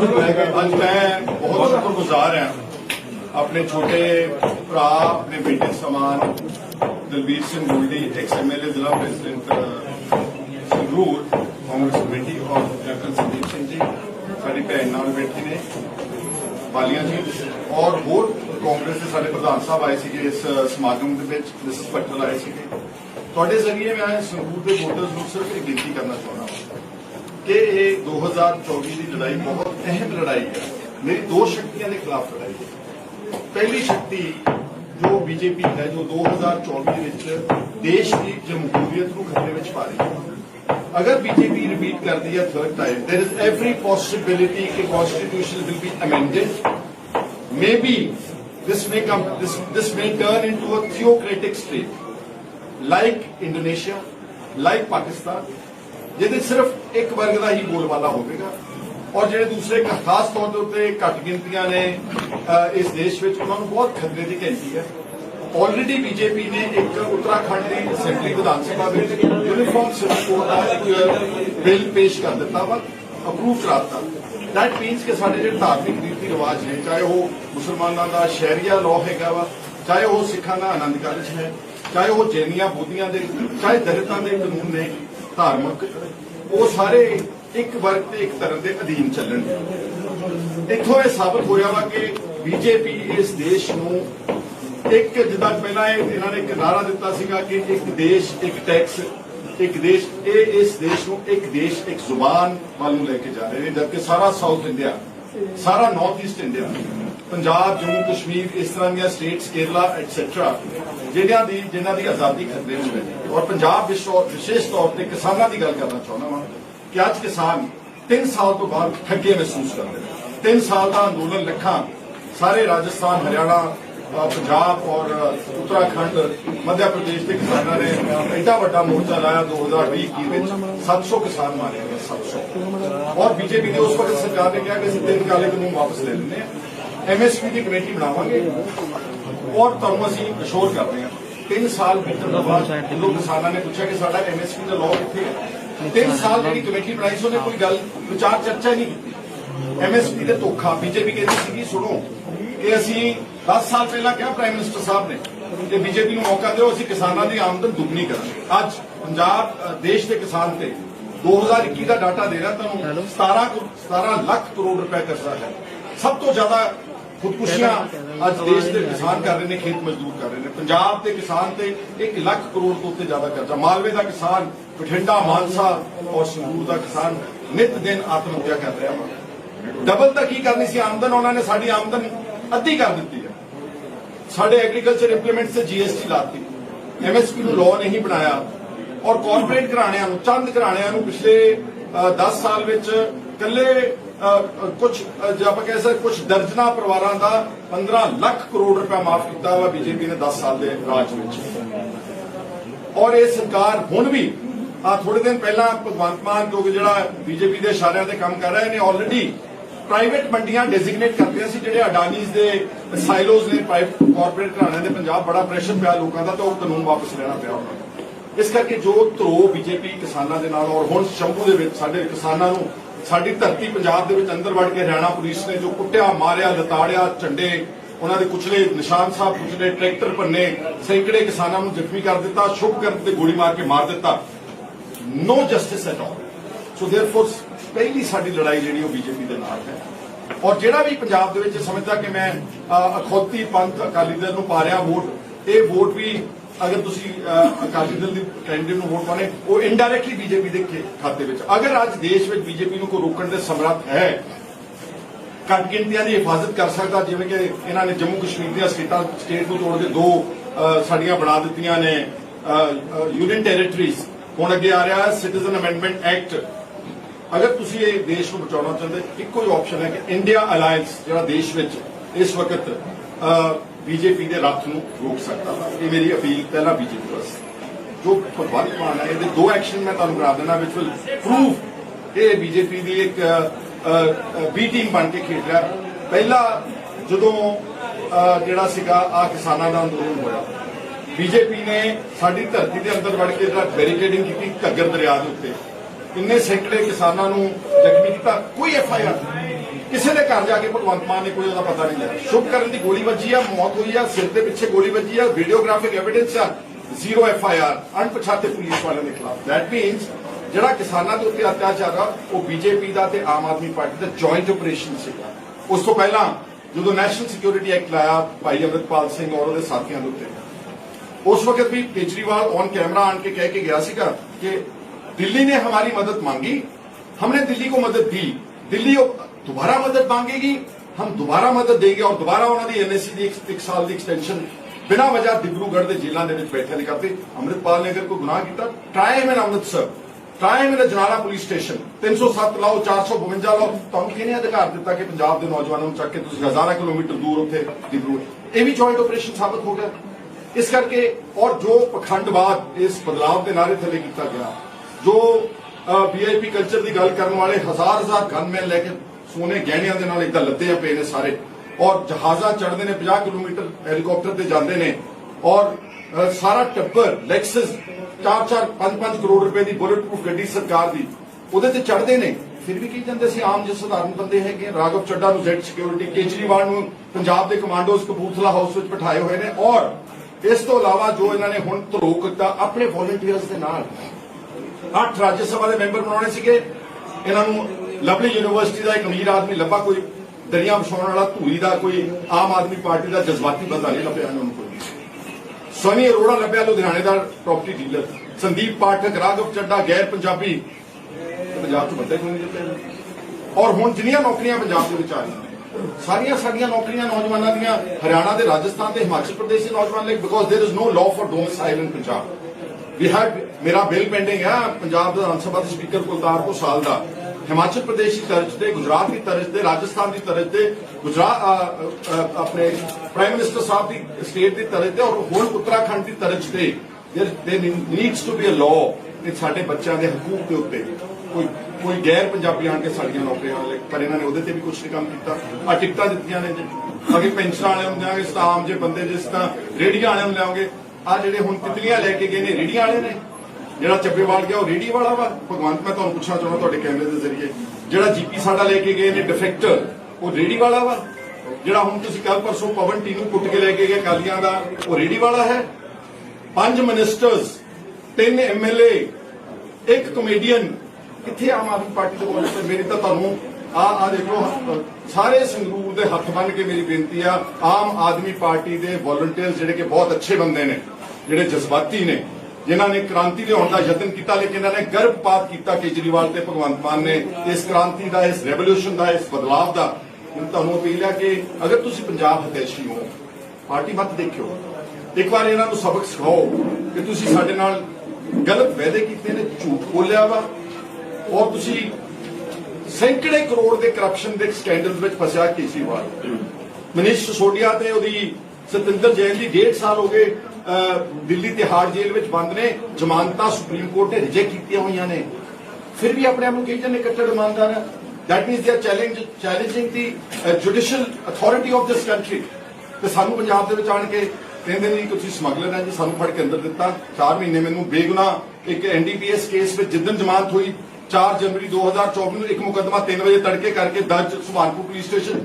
ਅੱਜ ਮੈਂ ਬਹੁਤ ਸ਼ੁਕਰਗੁਜ਼ਾਰ ਹਾਂ ਆਪਣੇ ਛੋਟੇ ਭਰਾ ਆਪਣੇ ਬੇਟੇ ਸਮਾਨ ਦਲਬੀਰ ਸਿੰਘ ਗੋਲਡੀ ਐਕਸ ਐਮਐਲਏ ਜ਼ਿਲ੍ਹਾ ਪ੍ਰੈਜ਼ੀਡੈਂਟ ਸੰਗਰੂਰ ਕਾਂਗਰਸ ਕਮੇਟੀ ਔਰ ਕੈਪਟਨ ਸੰਦੀਪ ਸਿੰਘ ਜੀ ਸਾਡੀ ਭੈਣ ਨਾਲ ਬੈਠੇ ਨੇ ਬਾਲੀਆਂ ਜੀ ਔਰ ਹੋਰ ਕਾਂਗਰਸ ਦੇ ਸਾਡੇ ਪ੍ਰਧਾਨ ਸਾਹਿਬ ਆਏ ਸੀਗੇ ਇਸ ਸਮਾਗਮ ਦੇ ਵਿੱਚ ਮਿਸਸ ਪਟਲ ਆਏ ਸੀਗੇ। ਤੁਹਾਡੇ ਜ਼ਰੀਏ ਮੈਂ ਸੰਗਰੂਰ ਦੇ ਵੋਟਰਸ ਨੂੰ ਸਿਰਫ ਇੱਕ ਬੇਨਤੀ ਕਰਨਾ ਚਾਹੁੰਦਾ ਹਾਂ। ਕਿ ਇਹ 2024 ਦੀ ਲੜਾਈ ਬਹੁਤ ਅਹਿਮ ਲੜਾਈ ਹੈ ਮੇਰੀ ਦੋ ਸ਼ਕਤੀਆਂ ਦੇ ਖਿਲਾਫ ਲੜਾਈ ਹੈ ਪਹਿਲੀ ਸ਼ਕਤੀ ਜੋ ਬੀਜੇਪੀ ਹੈ ਜੋ 2024 ਦੇ ਵਿੱਚ ਦੇਸ਼ ਦੀ ਜਮਹੂਰੀਅਤ ਨੂੰ ਖਤਰੇ ਵਿੱਚ ਪਾ ਰਹੀ ਹੈ ਅਗਰ ਬੀਜੇਪੀ ਰਿਪੀਟ ਕਰਦੀ ਹੈ third time there is every possibility ਕਿ constitution will be amended maybe this may come this this may turn into a theocratic state like indonesia like pakistan ਜਿਹਦੇ ਸਿਰਫ ਇੱਕ ਵਰਗ ਦਾ ਹੀ ਬੋਲਬਾਲਾ ਹੋਵੇਗਾ। ਔਰ ਜਿਹੜੇ ਦੂਸਰੇ ਖਾਸ ਤੌਰ ਦੇ ਉੱਤੇ ਘੱਟ ਗਿਣਤੀਆਂ ਨੇ ਇਸ ਦੇਸ਼ ਵਿੱਚ, ਉਹਨਾਂ ਨੂੰ ਬਹੁਤ ਖਤਰੇ ਦੀ ਘੰਟੀ ਹੈ। ਆਲਰੇਡੀ ਬੀਜੇਪੀ ਨੇ ਇੱਕ ਉੱਤਰਾਖੰਡ ਦੀ ਅਸੈਂਬਲੀ ਵਿਧਾਨ ਸਭਾ ਵਿੱਚ ਯੂਨੀਫਾਰਮ ਸਿਵਲ ਕੋਡ ਦਾ ਇੱਕ ਬਿੱਲ ਪੇਸ਼ ਕਰ ਦਿੱਤਾ ਵਾ ਅਪਰੂਵ ਕਰਾ ਦਿੱਤਾ। ਦੈਟ ਮੀਨਸ ਕਿ ਸਾਡੇ ਜਿਹੜੇ ਧਾਰਮਿਕ ਰੀਤੀ ਰਿਵਾਜ ਨੇ, ਚਾਹੇ ਉਹ ਮੁਸਲਮਾਨਾਂ ਦਾ ਸ਼ਹਿਰੀਆ ਲਾਅ ਹੈਗਾ ਵਾ, ਚਾਹੇ ਉਹ ਸਿੱਖਾਂ ਦਾ ਆਨੰਦ ਕਾਰਜ ਹੈ, ਚਾਹੇ ਉਹ ਜੈਨੀਆਂ ਬੋਧੀਆਂ ਦੇ, ਚਾਹੇ ਦਲਿਤਾਂ ਦੇ ਕਾਨੂੰਨ ਨੇ ਧਾਰਮਿਕ ਉਹ ਸਾਰੇ ਇੱਕ ਵਰਗ ਤੇ ਇੱਕ ਧਰਮ ਦੇ ਅਧੀਨ ਚੱਲਣਗੇ ਇੱਥੋਂ ਇਹ ਸਾਬਤ ਹੋਇਆ ਵਾ ਕਿ ਬੀਜੇਪੀ ਇਸ ਦੇਸ਼ ਨੂੰ ਇੱਕ ਜਿੱਦਾਂ ਪਹਿਲਾਂ ਇਹ ਇਹਨਾਂ ਨੇ ਇੱਕ ਨਾਰਾ ਦਿੱਤਾ ਸੀਗਾ ਕਿ ਇੱਕ ਦੇਸ਼, ਇੱਕ ਟੈਕਸ ਇੱਕ ਦੇਸ਼, ਇਹ ਇਸ ਦੇਸ਼ ਨੂੰ ਇੱਕ ਦੇਸ਼, ਇੱਕ ਜ਼ੁਬਾਨ ਵੱਲ ਨੂੰ ਲੈ ਕੇ ਜਾ ਰਹੇ ਨੇ, ਜਦਕਿ ਸਾਰਾ ਸਾਊਥ ਇੰਡੀਆ ਸਾਰਾ north east India Punjab, Jammu, Kashmir, ਇਸ ਤਰ੍ਹਾਂ ਦੀਆਂ ਸਟੇਟਸ ਕੇਰਲਾ ਐਟਸੈਟਰਾ ਜਿਹੜਿਆਂ ਦੀ ਜਿਨ੍ਹਾਂ ਦੀ ਆਜ਼ਾਦੀ ਖਤਰੇ ਵਿੱਚ ਹੈ। ਔਰ ਪੰਜਾਬ ਵਿਸ਼ੇਸ਼ ਤੌਰ ਤੇ ਕਿਸਾਨਾਂ ਦੀ ਗੱਲ ਕਰਨਾ ਚਾਹੁੰਦਾ ਹਾਂ ਕਿ ਅੱਜ ਕਿਸਾਨ 3 ਸਾਲ ਤੋਂ ਬਾਅਦ ਠੱਗੇ ਮਹਿਸੂਸ ਕਰਦੇ ਨੇ। 3 ਸਾਲ ਦਾ ਅੰਦੋਲਨ ਲੱਖਾਂ ਸਾਰੇ ਰਾਜਸਥਾਨ, ਹਰਿਆਣਾ ਪੰਜਾਬ ਔਰ ਉੱਤਰਾਖੰਡ, ਮੱਧ ਪ੍ਰਦੇਸ਼ ਦੇ ਕਿਸਾਨਾਂ ਨੇ ਐਡਾ ਵੱਡਾ ਮੋਰਚਾ ਲਾਇਆ 2020 ਕੀ ਵਿੱਚ। 700 ਕਿਸਾਨ ਮਾਰੇ ਗਏ 700 ਔਰ ਬੀਜੇਪੀ ਨੇ ਉਸ ਵਕਤ ਸਰਕਾਰ ਨੇ ਕਿਹਾ ਕਿ ਅਸੀਂ ਤਿੰਨ ਕਾਲੇ ਕਾਨੂੰਨ ਵਾਪਸ ਲੈ ਲੈਂਦੇ ਹਾਂ। ਐਮਐਸਪੀ ਦੀ ਕਮੇਟੀ ਬਣਾਵਾਂਗੇ। ਔਰ ਤੁਹਾਨੂੰ ਅਸੀਂ ਅਸ਼ੋਰ ਕਰਦੇ ਹਾਂ। 3 ਸਾਲ ਬੀਤਣ ਤੋਂ ਬਾਅਦ ਜਦੋਂ ਕਿਸਾਨਾਂ ਨੇ ਪੁੱਛਿਆ ਕਿ ਸਾਡਾ ਐਮਐਸਪੀ ਦਾ ਲਾਅ ਕਿੱਥੇ ਹੈ? 3 ਸਾਲ ਜਿਹੜੀ ਕਮੇਟੀ ਬਣਾਈ ਸੀ, ਉਹਨੇ ਕੋਈ ਗੱਲ, ਵਿਚਾਰ ਚਰਚਾ ਨਹੀਂ ਕੀਤੀ। ਐਮਐਸਪੀ ਦੇ ਧੋਖਾ ਬੀਜੇਪੀ ਕਹਿੰਦੀ ਸੀਗੀ ਸੁਣੋ, ਕਿ ਅਸੀਂ 10 ਸਾਲ ਪਹਿਲਾਂ ਕਿਹਾ ਪ੍ਰਾਈਮ ਮਿਨਿਸਟਰ ਸਾਹਿਬ ਨੇ ਕਿ ਬੀਜੇਪੀ ਨੂੰ ਮੌਕਾ ਦਿਓ, ਅਸੀਂ ਕਿਸਾਨਾਂ ਦੀ ਆਮਦਨ ਦੁੱਗਣੀ ਕਰਾਂਗੇ। ਅੱਜ ਪੰਜਾਬ ਦੇਸ਼ ਦੇ ਕਿਸਾਨ ਤੇ 2021 ਦਾ ਡਾਟਾ ਦੇ ਰਿਹਾ, ਤੁਹਾਨੂੰ 17 ਕਰੋ- 17 ਲੱਖ ਕਰੋੜ ਰੁਪਏ ਕਰਜ਼ਾ ਹੈ। ਸਭ ਤੋਂ ਜ਼ਿਆਦਾ ਖੁਦਕੁਸ਼ੀਆਂ ਅੱਜ ਦੇਸ਼ ਦੇ ਕਿਸਾਨ ਕਰ ਰਹੇ ਨੇ, ਖੇਤ ਮਜ਼ਦੂਰ ਕਰ ਰਹੇ ਨੇ। ਪੰਜਾਬ ਦੇ ਕਿਸਾਨ ਤੇ 1 ਲੱਖ ਕਰੋੜ ਤੋਂ ਉੱਤੇ ਜ਼ਿਆਦਾ ਕਰਜ਼ਾ। ਮਾਲਵੇ ਦਾ ਕਿਸਾਨ, ਬਠਿੰਡਾ, ਮਾਨਸਾ ਔਰ ਸੰਗਰੂਰ ਦਾ ਕਿਸਾਨ ਨਿਤ ਦਿਨ ਆਤਮ ਹੱਤਿਆ ਕਰ ਰਿਹਾ ਵਾ। ਡਬਲ ਤਾਂ ਕੀ ਕਰਨੀ ਸੀ? ਆਮਦਨ, ਉਹਨਾਂ ਨੇ ਸਾਡੀ ਆਮਦਨ ਅੱਧੀ ਕਰ ਦਿੱਤੀ ਹੈ। ਸਾਡੇ ਐਗਰੀਕਲਚਰ ਇੰਪਲੀਮੈਂਟਸ ਤੇ ਜੀਐਸਟੀ ਲਾਤੀ। ਐਮਐਸਪੀ ਨੂੰ ਲਾਅ ਨਹੀਂ ਬਣਾਇਆ ਔਰ ਕਾਰਪੋਰੇਟ ਘਰਾਣਿਆਂ ਨੂੰ, ਚੰਦ ਘਰਾਣਿਆਂ ਨੂੰ ਪਿਛਲੇ 10 ਸਾਲ ਵਿੱਚ ਕੱਲੇ ਕੁਝ ਜੇ ਆਪਾਂ ਕਹਿ ਸਕਦੇ ਕੁਝ ਦਰਜਨਾ ਪਰਿਵਾਰਾਂ ਦਾ 15 ਲੱਖ ਕਰੋੜ ਰੁਪਏ ਮਾਫ ਕੀਤਾ ਵਾ ਬੀਜੇਪੀ ਨੇ 10 ਸਾਲ ਦੇ ਰਾਜ ਵਿੱਚ। ਔਰ ਇਹ ਸਰਕਾਰ ਹੁਣ ਵੀ ਆ ਥੋੜੇ ਦਿਨ ਪਹਿਲਾਂ ਭਗਵੰਤ ਮਾਨ ਜੋ ਕਿ ਜਿਹੜਾ ਬੀਜੇਪੀ ਦੇ ਇਸ਼ਾਰਿਆਂ ਤੇ ਕੰਮ ਕਰ ਰਿਹਾ ਨੇ ਆਲਰੇਡੀ ਪ੍ਰਾਈਵੇਟ ਮੰਡੀਆਂ ਡੈਜ਼ਿਗਨੇਟ ਕਰਦੀਆਂ ਸੀ, ਜਿਹੜੇ ਅਡਾਨੀਜ਼ ਦੇ ਸਾਈਲੋਜ਼ ਨੇ ਪ੍ਰਾਈਵੇਟ ਕਾਰਪੋਰੇਟ ਘਰਾਣਿਆਂ ਦੇ ਪੰਜਾਬ ਬੜਾ ਪ੍ਰੈਸ਼ਰ ਪਿਆ ਲੋਕਾਂ ਦਾ ਤਾਂ ਉਹ ਕਾਨੂੰਨ ਵਾਪਸ ਲੈਣਾ ਪਿਆ ਉਹਨਾਂ ਨੂੰ। ਇਸ ਕਰਕੇ ਜੋ ਧਰੋ ਬੀਜੇਪੀ ਕਿਸਾਨਾਂ ਦੇ ਨਾਲ, ਔਰ ਹੁਣ ਸ਼ੰਭੂ ਦੇ ਵਿੱਚ ਸਾਡੇ ਕਿਸਾਨਾਂ ਨੂੰ ਸਾਡੀ ਧਰਤੀ ਪੰਜਾਬ ਦੇ ਵਿੱਚ ਅੰਦਰ ਵੜ ਕੇ ਹਰਿਆਣਾ ਪੁਲਿਸ ਨੇ ਜੋ ਕੁੱਟਿਆ ਮਾਰਿਆ ਲਤਾੜਿਆ ਝੰਡੇ ਉਹਨਾਂ ਦੇ ਕੁਚਲੇ ਨਿਸ਼ਾਨ ਸਾਹਿਬ ਕੁਚਲੇ ਟਰੈਕਟਰ ਭੰਨੇ ਸੈਂਕੜੇ ਕਿਸਾਨਾਂ ਨੂੰ ਜ਼ਖਮੀ ਕਰ ਦਿੱਤਾ ਸ਼ੁਭ ਕਰਨ ਤੇ ਗੋਲੀ ਮਾਰ ਕੇ ਮਾਰ ਦਿੱਤਾ no justice at all so therefore ਪਹਿਲੀ ਸਾਡੀ ਲੜਾਈ ਜਿਹੜੀ ਉਹ ਬੀਜੇਪੀ ਦੇ ਨਾਲ ਹੈ ਔਰ ਜਿਹੜਾ ਵੀ ਪੰਜਾਬ ਦੇ ਵਿੱਚ ਸਮਝਦਾ ਕਿ ਮੈਂ ਅ, ਅਖੌਤੀ ਪੰਥ ਅਕਾਲੀ ਦਲ ਨੂੰ ਪਾ ਰਿਹਾ ਵੋਟ ਇਹ ਵੋਟ ਵੀ ਅਗਰ ਤੁਸੀਂ ਅਕਾਲੀ ਦਲ ਦੀ ਕੈਂਡੀਡੇਟ ਨੂੰ ਵੋਟ ਪਾਣੇ ਉਹ ਇਨਡਾਇਰੈਕਟਲੀ ਬੀਜੇਪੀ ਦੇ ਖਾਤੇ ਵਿੱਚ। ਅਗਰ ਅੱਜ ਦੇਸ਼ ਵਿੱਚ ਬੀਜੇਪੀ ਨੂੰ ਕੋਈ ਰੋਕਣ ਦੇ ਸਮਰੱਥ ਹੈ ਘੱਟ ਗਿਣਤੀਆਂ ਦੀ ਹਿਫਾਜ਼ਤ ਕਰ ਸਕਦਾ, ਜਿਵੇਂ ਕਿ ਇਹਨਾਂ ਨੇ ਜੰਮੂ ਕਸ਼ਮੀਰ ਦੀਆਂ ਸਟੇਟਾਂ, ਸਟੇਟ ਨੂੰ ਤੋੜ ਕੇ ਦੋ ਸਾਡੀਆਂ ਬਣਾ ਦਿੱਤੀਆਂ ਨੇ ਯੂਨੀਅਨ ਟੈਰੀਟਰੀਜ਼ ਹੁਣ ਅੱਗੇ ਆ ਰਿਹਾ ਸਿਟੀਜ਼ਨ ਅਮੈਂਡਮੈਂਟ ਐਕਟ ਅਗਰ ਤੁਸੀਂ ਇਹ ਦੇਸ਼ ਨੂੰ ਬਚਾਉਣਾ ਚਾਹੁੰਦੇ, ਇੱਕੋ ਹੀ ਆਪਸ਼ਨ ਹੈ ਕਿ ਇੰਡੀਆ ਅਲਾਈਅੰਸ ਜਿਹੜਾ ਦੇਸ਼ ਵਿੱਚ ਇਸ ਵਕਤ ਬੀਜੇਪੀ ਦੇ ਰੱਥ ਨੂੰ ਰੋਕ ਸਕਦਾ ਵਾ। ਇਹ ਮੇਰੀ ਅਪੀਲ ਪਹਿਲਾਂ ਬੀਜੇਪੀ ਵਾਸਤੇ ਜੋ ਭਗਵੰਤ ਮਾਨ ਹੈ, ਇਹਦੇ ਦੋ ਐਕਸ਼ਨ ਮੈਂ ਤੁਹਾਨੂੰ ਕਰਾ ਦੇਣਾ ਵਿਚ ਵਿਲ ਪ੍ਰੂਵ ਕਿ ਬੀਜੇਪੀ ਦੀ ਇੱਕ ਬੀ ਟੀਮ ਬਣ ਕੇ ਖੇਡ ਰਿਹਾ। ਪਹਿਲਾ ਜਦੋਂ ਜਿਹੜਾ ਸੀਗਾ ਆ ਕਿਸਾਨਾਂ ਦਾ ਅੰਦੋਲਨ ਹੋਇਆ, ਬੀਜੇਪੀ ਨੇ ਸਾਡੀ ਧਰਤੀ ਦੇ ਅੰਦਰ ਵੜ ਕੇ ਜਿਹੜਾ ਬੈਰੀਕੇਡਿੰਗ ਕੀਤੀ ਘੱਗਰ ਦਰਿਆ ਦੇ ਉੱਤੇ। ਕਿੰਨੇ ਸੈਂਕੜੇ ਕਿਸਾਨਾਂ ਨੂੰ ਜ਼ਖਮੀ ਕੀਤਾ, ਕੋਈ ਐਫ ਆਈ ਆਰ ਕਿਸੇ ਦੇ ਘਰ ਜਾ ਕੇ ਭਗਵੰਤ ਮਾਨ ਨੇ ਕੋਈ ਉਹਦਾ ਪਤਾ ਨਹੀਂ ਲਿਆ ਸ਼ੁਭ ਕਰਨ ਦੀ ਗੋਲੀ ਵੱਜੀ ਆ ਮੌਤ ਹੋਈ ਆ ਸਿਰ ਦੇ ਪਿੱਛੇ ਗੋਲੀ ਵੱਜੀ ਆ ਵੀਡੀਓਗ੍ਰਾਫਿਕ ਐਵੀਡੈਂਸ ਆ ਜ਼ੀਰੋ ਐਫ ਆਈ ਆਰ ਅਣਪਛਾਤੇ ਪੁਲਿਸ ਵਾਲਿਆਂ ਦੇ ਖਿਲਾਫ ਦੈਟ ਮੀਨਸ ਜਿਹੜਾ ਕਿਸਾਨਾਂ ਦੇ ਉੱਤੇ ਅਤਿਆਚਾਰ ਆ ਉਹ ਬੀਜੇਪੀ ਦਾ ਤੇ ਆਮ ਆਦਮੀ ਪਾਰਟੀ ਦਾ ਜੁਆਇੰਟ ਆਪਰੇਸ਼ਨ ਸੀਗਾ ਉਸ ਤੋਂ ਪਹਿਲਾਂ ਜਦੋਂ ਨੈਸ਼ਨਲ ਸਿਕਿਉਰਿਟੀ ਐਕਟ ਲਾਇਆ ਭਾਈ ਅਮਰਿਤਪਾਲ ਸਿੰਘ ਔਰ ਉਹਦੇ ਸਾਥੀਆਂ ਦੇ ਉੱਤੇ ਉਸ ਵਕਤ ਵੀ ਕੇਜਰੀਵਾਲ ਔਨ ਕੈਮਰਾ ਆਣ ਕੇ ਕਹਿ ਕੇ ਗਿਆ ਸੀਗਾ ਕਿ ਦਿੱਲੀ ने हमारी मदद मांगी हमने दिल्ली को मदद दी दिल्ली ਦੁਬਾਰਾ ਮਦਦ ਮੰਗੇਗੀ, ਹਮ ਦੁਬਾਰਾ ਮਦਦ ਦੇਗੇ ਔਰ ਦੁਬਾਰਾ ਉਹਨਾਂ ਦੀ ਐਨਐਸਸੀ ਦੀ 1 ਸਾਲ ਦੀ ਐਕਸਟੈਂਸ਼ਨ ਬਿਨਾ ਵਜ੍ਹਾ ਡਿਬਰੂਗੜ੍ਹ ਦੇ ਜੇਲ੍ਹਾਂ ਦੇ ਵਿੱਚ ਬੈਠੇ ਨੇ ਕਰਦੇ। ਅਮਰਿਤਪਾਲ ਨੇ ਅਗਰ ਕੋਈ ਗੁਨਾਹ ਕੀਤਾ ਟ੍ਰਾਈ ਮੈਂ ਅੰਮ੍ਰਿਤਸਰ। ਟ੍ਰਾਈ ਮੈਂ ਜਨਾਲਾ ਪੁਲਿਸ ਸਟੇਸ਼ਨ। 307 ਲਾਓ 452 ਲਾਓ। ਤੁਹਾਨੂੰ ਕਿਹਨੇ ਅਧਿਕਾਰ ਦਿੱਤਾ ਕਿ ਪੰਜਾਬ ਦੇ ਨੌਜਵਾਨਾਂ ਨੂੰ ਚੱਕ ਕੇ ਤੁਸੀਂ ਹਜ਼ਾਰਾਂ ਕਿਲੋਮੀਟਰ ਦੂਰ ਉੱਥੇ ਡਿਬਰੂਗੜ੍ਹ ਇਹ ਵੀ ਜੁਆਇੰਟ ਆਪਰੇਸ਼ਨ ਸਾਬਤ ਹੋ ਗਿਆ। ਇਸ ਕਰਕੇ ਔਰ ਜੋ ਪਖੰਡਵਾਦ ਇਸ ਬਦਲਾਅ ਦੇ ਨਾਰੇ ਥੱਲੇ ਕੀਤਾ ਗਿਆ, ਜੋ ਵੀਆਈਪੀ ਕਲਚਰ ਦੀ ਗੱਲ ਕਰਨ ਵਾਲੇ ਹਜ਼ਾਰ ਹਜ਼ਾਰ ਗਨਮੈਨ ਲੈ ਕੇ ਸੋਨੇ ਗਹਿਣਿਆਂ ਦੇ ਨਾਲ ਇਦਾਂ ਲੱਦੇ ਪਏ ਨੇ ਸਾਰੇ। ਔਰ ਜਹਾਜ਼ਾਂ ਚੜਦੇ ਨੇ 50 ਕਿਲੋਮੀਟਰ ਹੈਲੀਕਾਪਟਰ ਤੇ ਜਾਂਦੇ ਨੇ। ਔਰ ਸਾਰਾ ਟੱਬਰ ਲੈਕਸਸ 4-4 5-5 ਕਰੋੜ ਰੁਪਏ ਦੀ ਬੁਲਟ ਪ੍ਰੂਫ ਗੱਡੀ ਸਰਕਾਰ ਦੀ, ਉਹਦੇ ਤੇ ਚੜ੍ਹਦੇ ਨੇ। ਫਿਰ ਵੀ ਕੀ ਜਾਂਦੇ ਸੀ ਆਮ ਜਿਹੇ ਸਧਾਰਨ ਬੰਦੇ ਹੈਗੇ ਆ। ਰਾਘਵ ਚੱਡਾ ਨੂੰ ਜ਼ੈਡ ਸਿਕਿਉਰਿਟੀ ਕੇਜਰੀਵਾਲ ਨੂੰ ਪੰਜਾਬ ਦੇ ਕਮਾਂਡੋਜ਼ ਕਪੂਰਥਲਾ ਹਾਊਸ ਵਿੱਚ ਬਿਠਾਏ ਹੋਏ ਨੇ। ਔਰ, ਇਸ ਤੋਂ ਇਲਾਵਾ ਜੋ ਇਹਨਾਂ ਨੇ ਹੁਣ ਧਰੋਕ ਕੀਤਾ, ਆਪਣੇ ਵੋਲੰਟੀਅਰਸ ਦੇ ਨਾਲ, ਅੱਠ ਰਾਜ ਸਭਾ ਦੇ ਮੈਂਬਰ ਬਣਾਉਣੇ ਸੀਗੇ। ਇਹਨਾਂ ਨੂੰ ਲਵਲੀ ਯੂਨੀਵਰਸਿਟੀ ਦਾ ਇੱਕ ਅਮੀਰ ਆਦਮੀ ਲੱਭਾ ਕੋਈ ਦਰਿਆ ਵਿਛਾਉਣ ਵਾਲਾ, ਧੂਰੀ ਦਾ ਕੋਈ ਆਮ ਆਦਮੀ ਪਾਰਟੀ ਦਾ ਜਜ਼ਬਾਤੀ ਬੰਦਾ ਨਹੀਂ ਲੱਭਿਆ ਉਹਨੂੰ ਕੋਈ। ਸੋਨੀ ਅਰੋੜਾ ਲੱਭਿਆ, ਲੁਧਿਆਣੇ ਦਾ ਪ੍ਰਾਪਰਟੀ ਡੀਲਰ ਸੰਦੀਪ ਪਾਠਕ, ਰਾਘਵ ਚੱਡਾ, ਗੈਰ ਪੰਜਾਬੀ। ਪੰਜਾਬ ਤੋਂ ਬੰਦੇ ਕੋਈ ਨਹੀਂ ਲੱਭਿਆ ਔਰ ਹੁਣ ਜਿੰਨੀਆਂ ਨੌਕਰੀਆਂ ਪੰਜਾਬ ਦੇ ਵਿੱਚ ਆ ਸਾਰੀਆਂ ਸਾਡੀਆਂ ਨੌਕਰੀਆਂ ਨੌਜਵਾਨਾਂ ਦੀਆਂ ਹਰਿਆਣਾ ਦੇ ਰਾਜਸਥਾਨ ਤੇ ਹਿਮਾਚਲ ਪ੍ਰਦੇਸ਼ ਦੇ ਨੌਜਵਾਨ ਲਈ because there is no law for domicile in Punjab we had ਮੇਰਾ ਬਿੱਲ ਪੈਂਡਿੰਗ ਹੈ ਪੰਜਾਬ ਵਿਧਾਨ ਸਭਾ ਦੇ ਸਪੀਕਰ ਕੁਲਤਾਰ ਕੋ ਸਾਲ ਦਾ। ਹਿਮਾਚਲ ਪ੍ਰਦੇਸ਼ ਦੀ ਤਰਜ਼ ਤੇ, ਗੁਜਰਾਤ ਦੀ ਤਰਜ਼ ਤੇ, ਰਾਜਸਥਾਨ ਦੀ ਤਰਜ਼ ਤੇ ਗੁਜਰਾਤ ਆਪਣੇ ਪ੍ਰਾਈਮ ਮਿਨਿਸਟਰ ਸਾਹਿਬ ਦੀ ਸਟੇਟ ਦੀ ਤਰਜ਼ ਤੇ ਔਰ ਹੁਣ ਉੱਤਰਾਖੰਡ ਦੀ ਤਰਜ਼ ਤੇ। There needs to be a law ਕਿ ਸਾਡੇ ਬੱਚਿਆਂ ਦੇ ਹਕੂਕ ਦੇ ਉੱਤੇ ਕੋਈ ਕੋਈ ਗੈਰ ਪੰਜਾਬੀ ਆਣ ਕੇ ਸਾਡੀਆਂ ਨੌਕਰੀਆਂ ਲੈ ਪਰ ਇਹਨਾਂ ਨੇ ਉਹਦੇ ਤੇ ਵੀ ਕੁਝ ਨਹੀਂ ਕੰਮ ਕੀਤਾ। ਆ ਟਿਕਟਾਂ ਦਿੱਤੀਆਂ ਨੇ ਜੀ। ਬਾਕੀ ਪੈਨਸ਼ਨ ਵਾਲਿਆਂ ਨੂੰ ਦਿਆਂਗੇ ਸਤਾਮ ਜੇ ਬੰਦੇ ਜਿਸ ਤਰ੍ਹਾਂ ਰੇੜੀਆਂ ਵਾਲਿਆਂ ਨੂੰ ਲਿਆਓਗੇ ਆ ਜਿਹੜੇ ਹੁਣ ਤਿਤਲੀਆਂ ਲੈ ਕੇ ਗਏ ਨੇ ਰੇੜੀਆਂ ਵਾਲੇ ਨੇ। ਜਿਹੜਾ ਚੱਬੇਵਾਲ ਗਿਆ, ਉਹ ਰੇੜੀ ਵਾਲਾ ਵਾ। ਭਗਵੰਤ, ਮੈਂ ਤੁਹਾਨੂੰ ਪੁੱਛਣਾ ਚਾਹੁੰਦਾ ਤੁਹਾਡੇ ਕੈਮਰੇ ਦੇ ਜ਼ਰੀਏ। ਜਿਹੜਾ ਜੀਪੀ ਸਾਡਾ ਲੈ ਕੇ ਗਏ ਨੇ ਡਿਫੈਕਟਰ ਉਹ ਰੇੜੀ ਵਾਲਾ ਵਾ। ਜਿਹੜਾ ਹੁਣ ਤੁਸੀਂ ਕੱਲ ਪਰਸੋਂ ਪਵਨ ਟੀ ਨੂੰ ਕੁੱਟ ਕੇ ਲੈ ਕੇ ਗਏ ਕਾਲੀਆਂ ਦਾ, ਉਹ ਰੇੜੀ ਵਾਲਾ ਹੈ। ਪੰਜ ਮਿਨਿਸਟਰਸ ਤਿੰਨ ਐਮਐਲਏ ਇੱਕ ਕਮੇਡੀਅਨ ਕਿੱਥੇ ਆਮ ਆਦਮੀ ਪਾਰਟੀ ਦੇ ਕੋਲ ਤੇ ਮੇਰੀ ਤਾਂ ਤੁਹਾਨੂੰ ਆ ਆ ਦੇਖੋ ਸਾਰੇ ਸੰਗਰੂਰ ਦੇ ਹੱਥ ਬੰਨ ਕੇ ਮੇਰੀ ਬੇਨਤੀ ਆ, ਆਮ ਆਦਮੀ ਪਾਰਟੀ ਦੇ ਵੋਲੰਟੀਅਰਸ ਜਿਹੜੇ ਕਿ ਬਹੁਤ ਅੱਛੇ ਬੰਦੇ ਨੇ, ਜਿਹੜੇ ਜਜ਼ਬਾਤੀ ਨੇ, ਜਿਨ੍ਹਾਂ ਨੇ ਕ੍ਰਾਂਤੀ ਲਿਆਉਣ ਦਾ ਯਤਨ ਕੀਤਾ, ਲੇਕਿਨ ਇਹਨਾਂ ਨੇ ਗਰਭਪਾਤ ਕੀਤਾ ਕੇਜਰੀਵਾਲ ਤੇ ਭਗਵੰਤ ਮਾਨ ਨੇ। ਇਸ ਕ੍ਰਾਂਤੀ ਦਾ, ਇਸ ਰੈਵੋਲੂਸ਼ਨ ਦਾ, ਇਸ ਬਦਲਾਵ ਦਾ ਮੈਂ ਤੁਹਾਨੂੰ ਅਪੀਲ ਹੈ ਕਿ ਅਗਰ ਤੁਸੀਂ ਪੰਜਾਬ ਹਤੈਸ਼ੀ ਹੋ, ਪਾਰਟੀ ਮਤ ਦੇਖਿਓ। ਇੱਕ ਵਾਰ ਇਹਨਾਂ ਨੂੰ ਸਬਕ ਸਿਖਾਓ ਕਿ ਤੁਸੀਂ ਸਾਡੇ ਨਾਲ ਗਲਤ ਵਾਅਦੇ ਕੀਤੇ ਨੇ, ਝੂਠ ਬੋਲਿਆ ਵਾ ਔਰ ਤੁਸੀਂ ਸੈਂਕੜੇ ਕਰੋੜ ਦੇ ਕਰਪਸ਼ਨ ਦੇ ਸਕੈਂਡਲ ਵਿੱਚ ਫਸਿਆ ਕੇਜਰੀਵਾਲ। ਮਨੀਸ਼ ਸਿਸੋਦੀਆ ਤੇ ਉਹਦੀ ਸਤਿੰਦਰ ਜੈਨ ਦੀ 1.5 ਸਾਲ ਹੋ ਗਏ ਦਿੱਲੀ ਤਿਹਾੜ ਜੇਲ੍ਹ ਵਿੱਚ ਬੰਦ ਨੇ, ਜ਼ਮਾਨਤਾਂ ਸੁਪਰੀਮ ਕੋਰਟ ਨੇ ਰਿਜੈਕਟ ਕੀਤੀਆਂ ਹੋਈਆਂ ਨੇ। ਫਿਰ ਵੀ ਆਪਣੇ ਆਪ ਨੂੰ ਕਹੀ ਜਾਂਦੇ ਕੱਟੜ ਇਮਾਨਦਾਰ ਹੈ that means they are challenge challenging the judicial authority of this country ਤੇ ਸਾਨੂੰ ਪੰਜਾਬ ਦੇ ਵਿੱਚ ਆਣ ਕੇ ਕਹਿੰਦੇ ਨੇ ਤੁਸੀਂ ਸਮਗਲਰ ਹੈ ਜੀ, ਸਾਨੂੰ ਫੜ ਕੇ ਅੰਦਰ ਦਿੱਤਾ। 4 ਮਹੀਨੇ ਮੈਨੂੰ ਬੇਗੁਨਾਹ ਇੱਕ ਐਨਡੀਪੀਐਸ ਕੇਸ ਵਿੱਚ ਜਿੱਦਣ ਜ਼ਮਾਨਤ ਹੋਈ 4 ਜਨਵਰੀ 2024 ਨੂੰ ਇੱਕ ਮੁਕੱਦਮਾ 3 ਵਜੇ ਤੜਕੇ ਕਰਕੇ ਦਰਜ ਸੁਭਾਨਪੁਰ ਪੁਲਿਸ ਸਟੇਸ਼ਨ।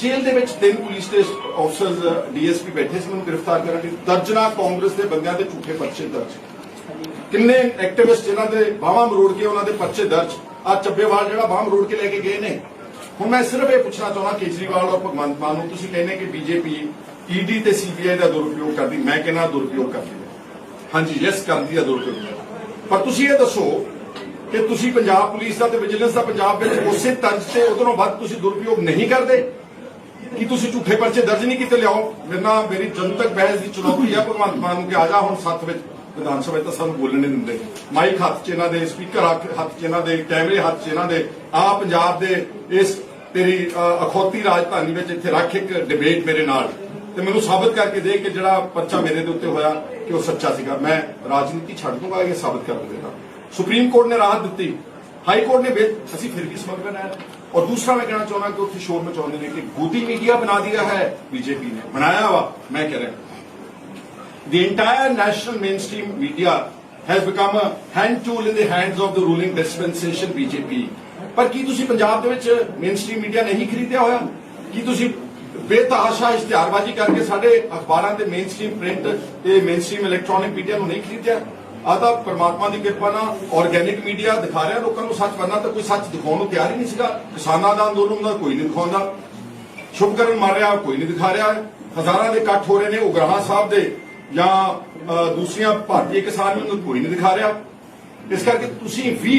ਜੇਲ੍ਹ ਦੇ ਵਿੱਚ ਤਿੰਨ ਪੁਲਿਸ ਸਟੇਸ਼ਨ ਅਫਸਰਸ ਡੀਐਸਪੀ ਬੈਠੇ ਸੀ ਮੈਨੂੰ ਗ੍ਰਿਫਤਾਰ ਕਰਨ ਲਈ ਦਰਜਨਾ ਕਾਂਗਰਸ ਦੇ ਬੰਦਿਆਂ ਦੇ ਝੂਠੇ ਪਰਚੇ ਦਰਜ। ਕਿੰਨੇ ਐਕਟਿਵਿਸਟ ਜਿਨ੍ਹਾਂ ਦੇ ਬਾਹਾਂ ਮਰੋੜ ਕੇ ਉਹਨਾਂ ਦੇ ਪਰਚੇ ਦਰਜ, ਆ ਚੱਬੇਵਾਲ ਜਿਹੜਾ ਬਾਹਾਂ ਮਰੋੜ ਕੇ ਲੈ ਕੇ ਗਏ ਨੇ। ਹੁਣ ਮੈਂ ਸਿਰਫ ਇਹ ਪੁੱਛਣਾ ਚਾਹੁੰਦਾ, ਕੇਜਰੀਵਾਲ ਔਰ ਭਗਵੰਤ ਮਾਨ ਨੂੰ ਤੁਸੀਂ ਕਹਿੰਦੇ ਕਿ ਬੀਜੇਪੀ ਈਡੀ ਤੇ ਸੀਬੀਆਈ ਦਾ ਦੁਰਉਪਯੋਗ ਕਰਦੀ, ਮੈਂ ਕਹਿੰਦਾ ਦੁਰਉਪਯੋਗ ਕਰਦੀ ਹਾਂਜੀ ਯੈਸ ਕਰਦੀ ਹੈ ਦੁਰਉਪਯੋਗ। ਪਰ ਤੁਸੀਂ ਇਹ ਦੱਸੋ ਕਿ ਤੁਸੀਂ ਪੰਜਾਬ ਪੁਲਿਸ ਦਾ ਤੇ ਵਿਜੀਲੈਂਸ ਦਾ ਪੰਜਾਬ ਵਿੱਚ ਉਸੇ ਤਰਜ਼ ਤੇ ਉਧਰੋਂ ਵੱਧ ਤੁਸੀਂ ਦੁਰਪਯੋਗ ਨਹੀਂ ਕਰਦੇ? ਕਿ ਤੁਸੀਂ ਝੂਠੇ ਪਰਚੇ ਦਰਜ ਨਹੀਂ ਕੀਤੇ? ਲਿਆਓ। ਮੇਰੇ ਮੇਰੀ ਜਨਤਕ ਬਹਿਸ ਦੀ ਚੁਣੌਤੀ ਆ, ਭਗਵੰਤ ਮਾਨ ਨੂੰ ਕਿ ਆ ਜਾ, ਹੁਣ ਸੱਤ ਵਿੱਚ ਵਿਧਾਨ ਸਭਾ 'ਚ ਤਾਂ ਸਾਨੂੰ ਬੋਲਣ ਨਹੀਂ ਦਿੰਦੇ। ਮਾਈਕ ਹੱਥ 'ਚ ਇਹਨਾਂ ਦੇ, ਸਪੀਕਰ ਹੱਥ 'ਚ ਇਹਨਾਂ ਦੇ, ਕੈਮਰੇ ਹੱਥ 'ਚ ਇਹਨਾਂ ਦੇ। ਆ ਪੰਜਾਬ ਦੇ, ਇਸ ਤੇਰੀ ਅਖੌਤੀ ਰਾਜਧਾਨੀ ਵਿੱਚ ਇੱਥੇ ਰੱਖ ਇੱਕ ਡਿਬੇਟ ਮੇਰੇ ਨਾਲ। ਤੇ ਮੈਨੂੰ ਸਾਬਤ ਕਰਕੇ ਦੇ ਕਿ ਜਿਹੜਾ ਪਰਚਾ ਮੇਰੇ ਦੇ ਉੱਤੇ ਹੋਇਆ, ਕਿ ਉਹ ਸੱਚਾ ਸੀਗਾ। ਮੈਂ ਰਾਜਨੀਤੀ ਛੱਡ ਦੂੰਗਾ, ਇਹ ਸਾਬਤ ਕਰ ਦੂੰਗਾ ਸੁਪਰੀਮ ਕੋਰਟ ਨੇ ਰਾਹਤ ਦਿੱਤੀ। ਹਾਈ ਕੋਰਟ ਨੇ ਅਸੀਂ ਫਿਰ ਵੀ ਸਮਝ ਬਣਾਇਆ। ਔਰ ਦੂਸਰਾ ਮੈਂ ਕਹਿਣਾ ਚਾਹੁੰਦਾ ਕਿ ਉੱਥੇ ਸ਼ੋਰ ਮਚਾਉਂਦੇ ਨੇ ਕਿ ਗੋਦੀ ਮੀਡੀਆ ਬਣਾ ਦਿਆ ਹੈ ਬੀਜੇਪੀ ਨੇ। ਬਣਾਇਆ ਵਾ, ਮੈਂ ਕਹਿ ਰਿਹਾ। The entire national mainstream media has become a hand tool in the hands of the ruling dispensation BJP ਪਰ ਕੀ ਤੁਸੀਂ ਪੰਜਾਬ ਦੇ ਵਿੱਚ ਮੇਨਸਟ੍ਰੀਮ ਮੀਡੀਆ ਨਹੀਂ ਖਰੀਦਿਆ ਹੋਇਆ? ਕੀ ਤੁਸੀਂ ਬੇਤਹਾਸ਼ਾ ਇਸ਼ਤਿਹਾਰਬਾਜ਼ੀ ਕਰਕੇ ਸਾਡੇ ਅਖਬਾਰਾਂ ਤੇ ਮੇਨਸਟ੍ਰੀਮ ਪ੍ਰਿੰਟ ਤੇ ਮੇਨਸਟ੍ਰੀਮ ਇਲੈਕਟ੍ਰੋਨਿਕ ਮੀਡੀਆ ਨੂੰ ਨਹੀਂ ਖਰੀਦਿਆ? ਆ ਤਾਂ ਪਰਮਾਤਮਾ ਦੀ ਕਿਰਪਾ ਨਾਲ ਆਰਗੈਨਿਕ ਮੀਡੀਆ ਦਿਖਾ ਰਿਹਾ ਲੋਕਾਂ ਨੂੰ ਸੱਚ ਬੰਨਾ ਤਾਂ ਕੋਈ ਸੱਚ ਦਿਖਾਉਣ ਨੂੰ ਤਿਆਰ ਹੀ ਨਹੀਂ ਸੀਗਾ ਕਿਸਾਨਾਂ ਦਾ ਅੰਦੋਲਨ ਦਾ ਕੋਈ ਨਹੀਂ ਦਿਖਾਉਂਦਾ ਸ਼ੁਭਕਰਨ ਮਾਰ ਰਿਹਾ ਕੋਈ ਨਹੀਂ ਦਿਖਾ ਰਿਹਾ ਹਜ਼ਾਰਾਂ ਦੇ ਇਕੱਠ ਹੋ ਰਹੇ ਨੇ ਉਗਰਾਹਾਂ ਸਾਹਿਬ ਦੇ ਜਾਂ ਅ, ਦੂਸਰੀਆਂ ਭਾਰਤੀ ਕਿਸਾਨ ਨੂੰ ਕੋਈ ਨਹੀਂ ਦਿਖਾ ਰਿਹਾ ਇਸ ਕਰਕੇ ਤੁਸੀਂ ਵੀ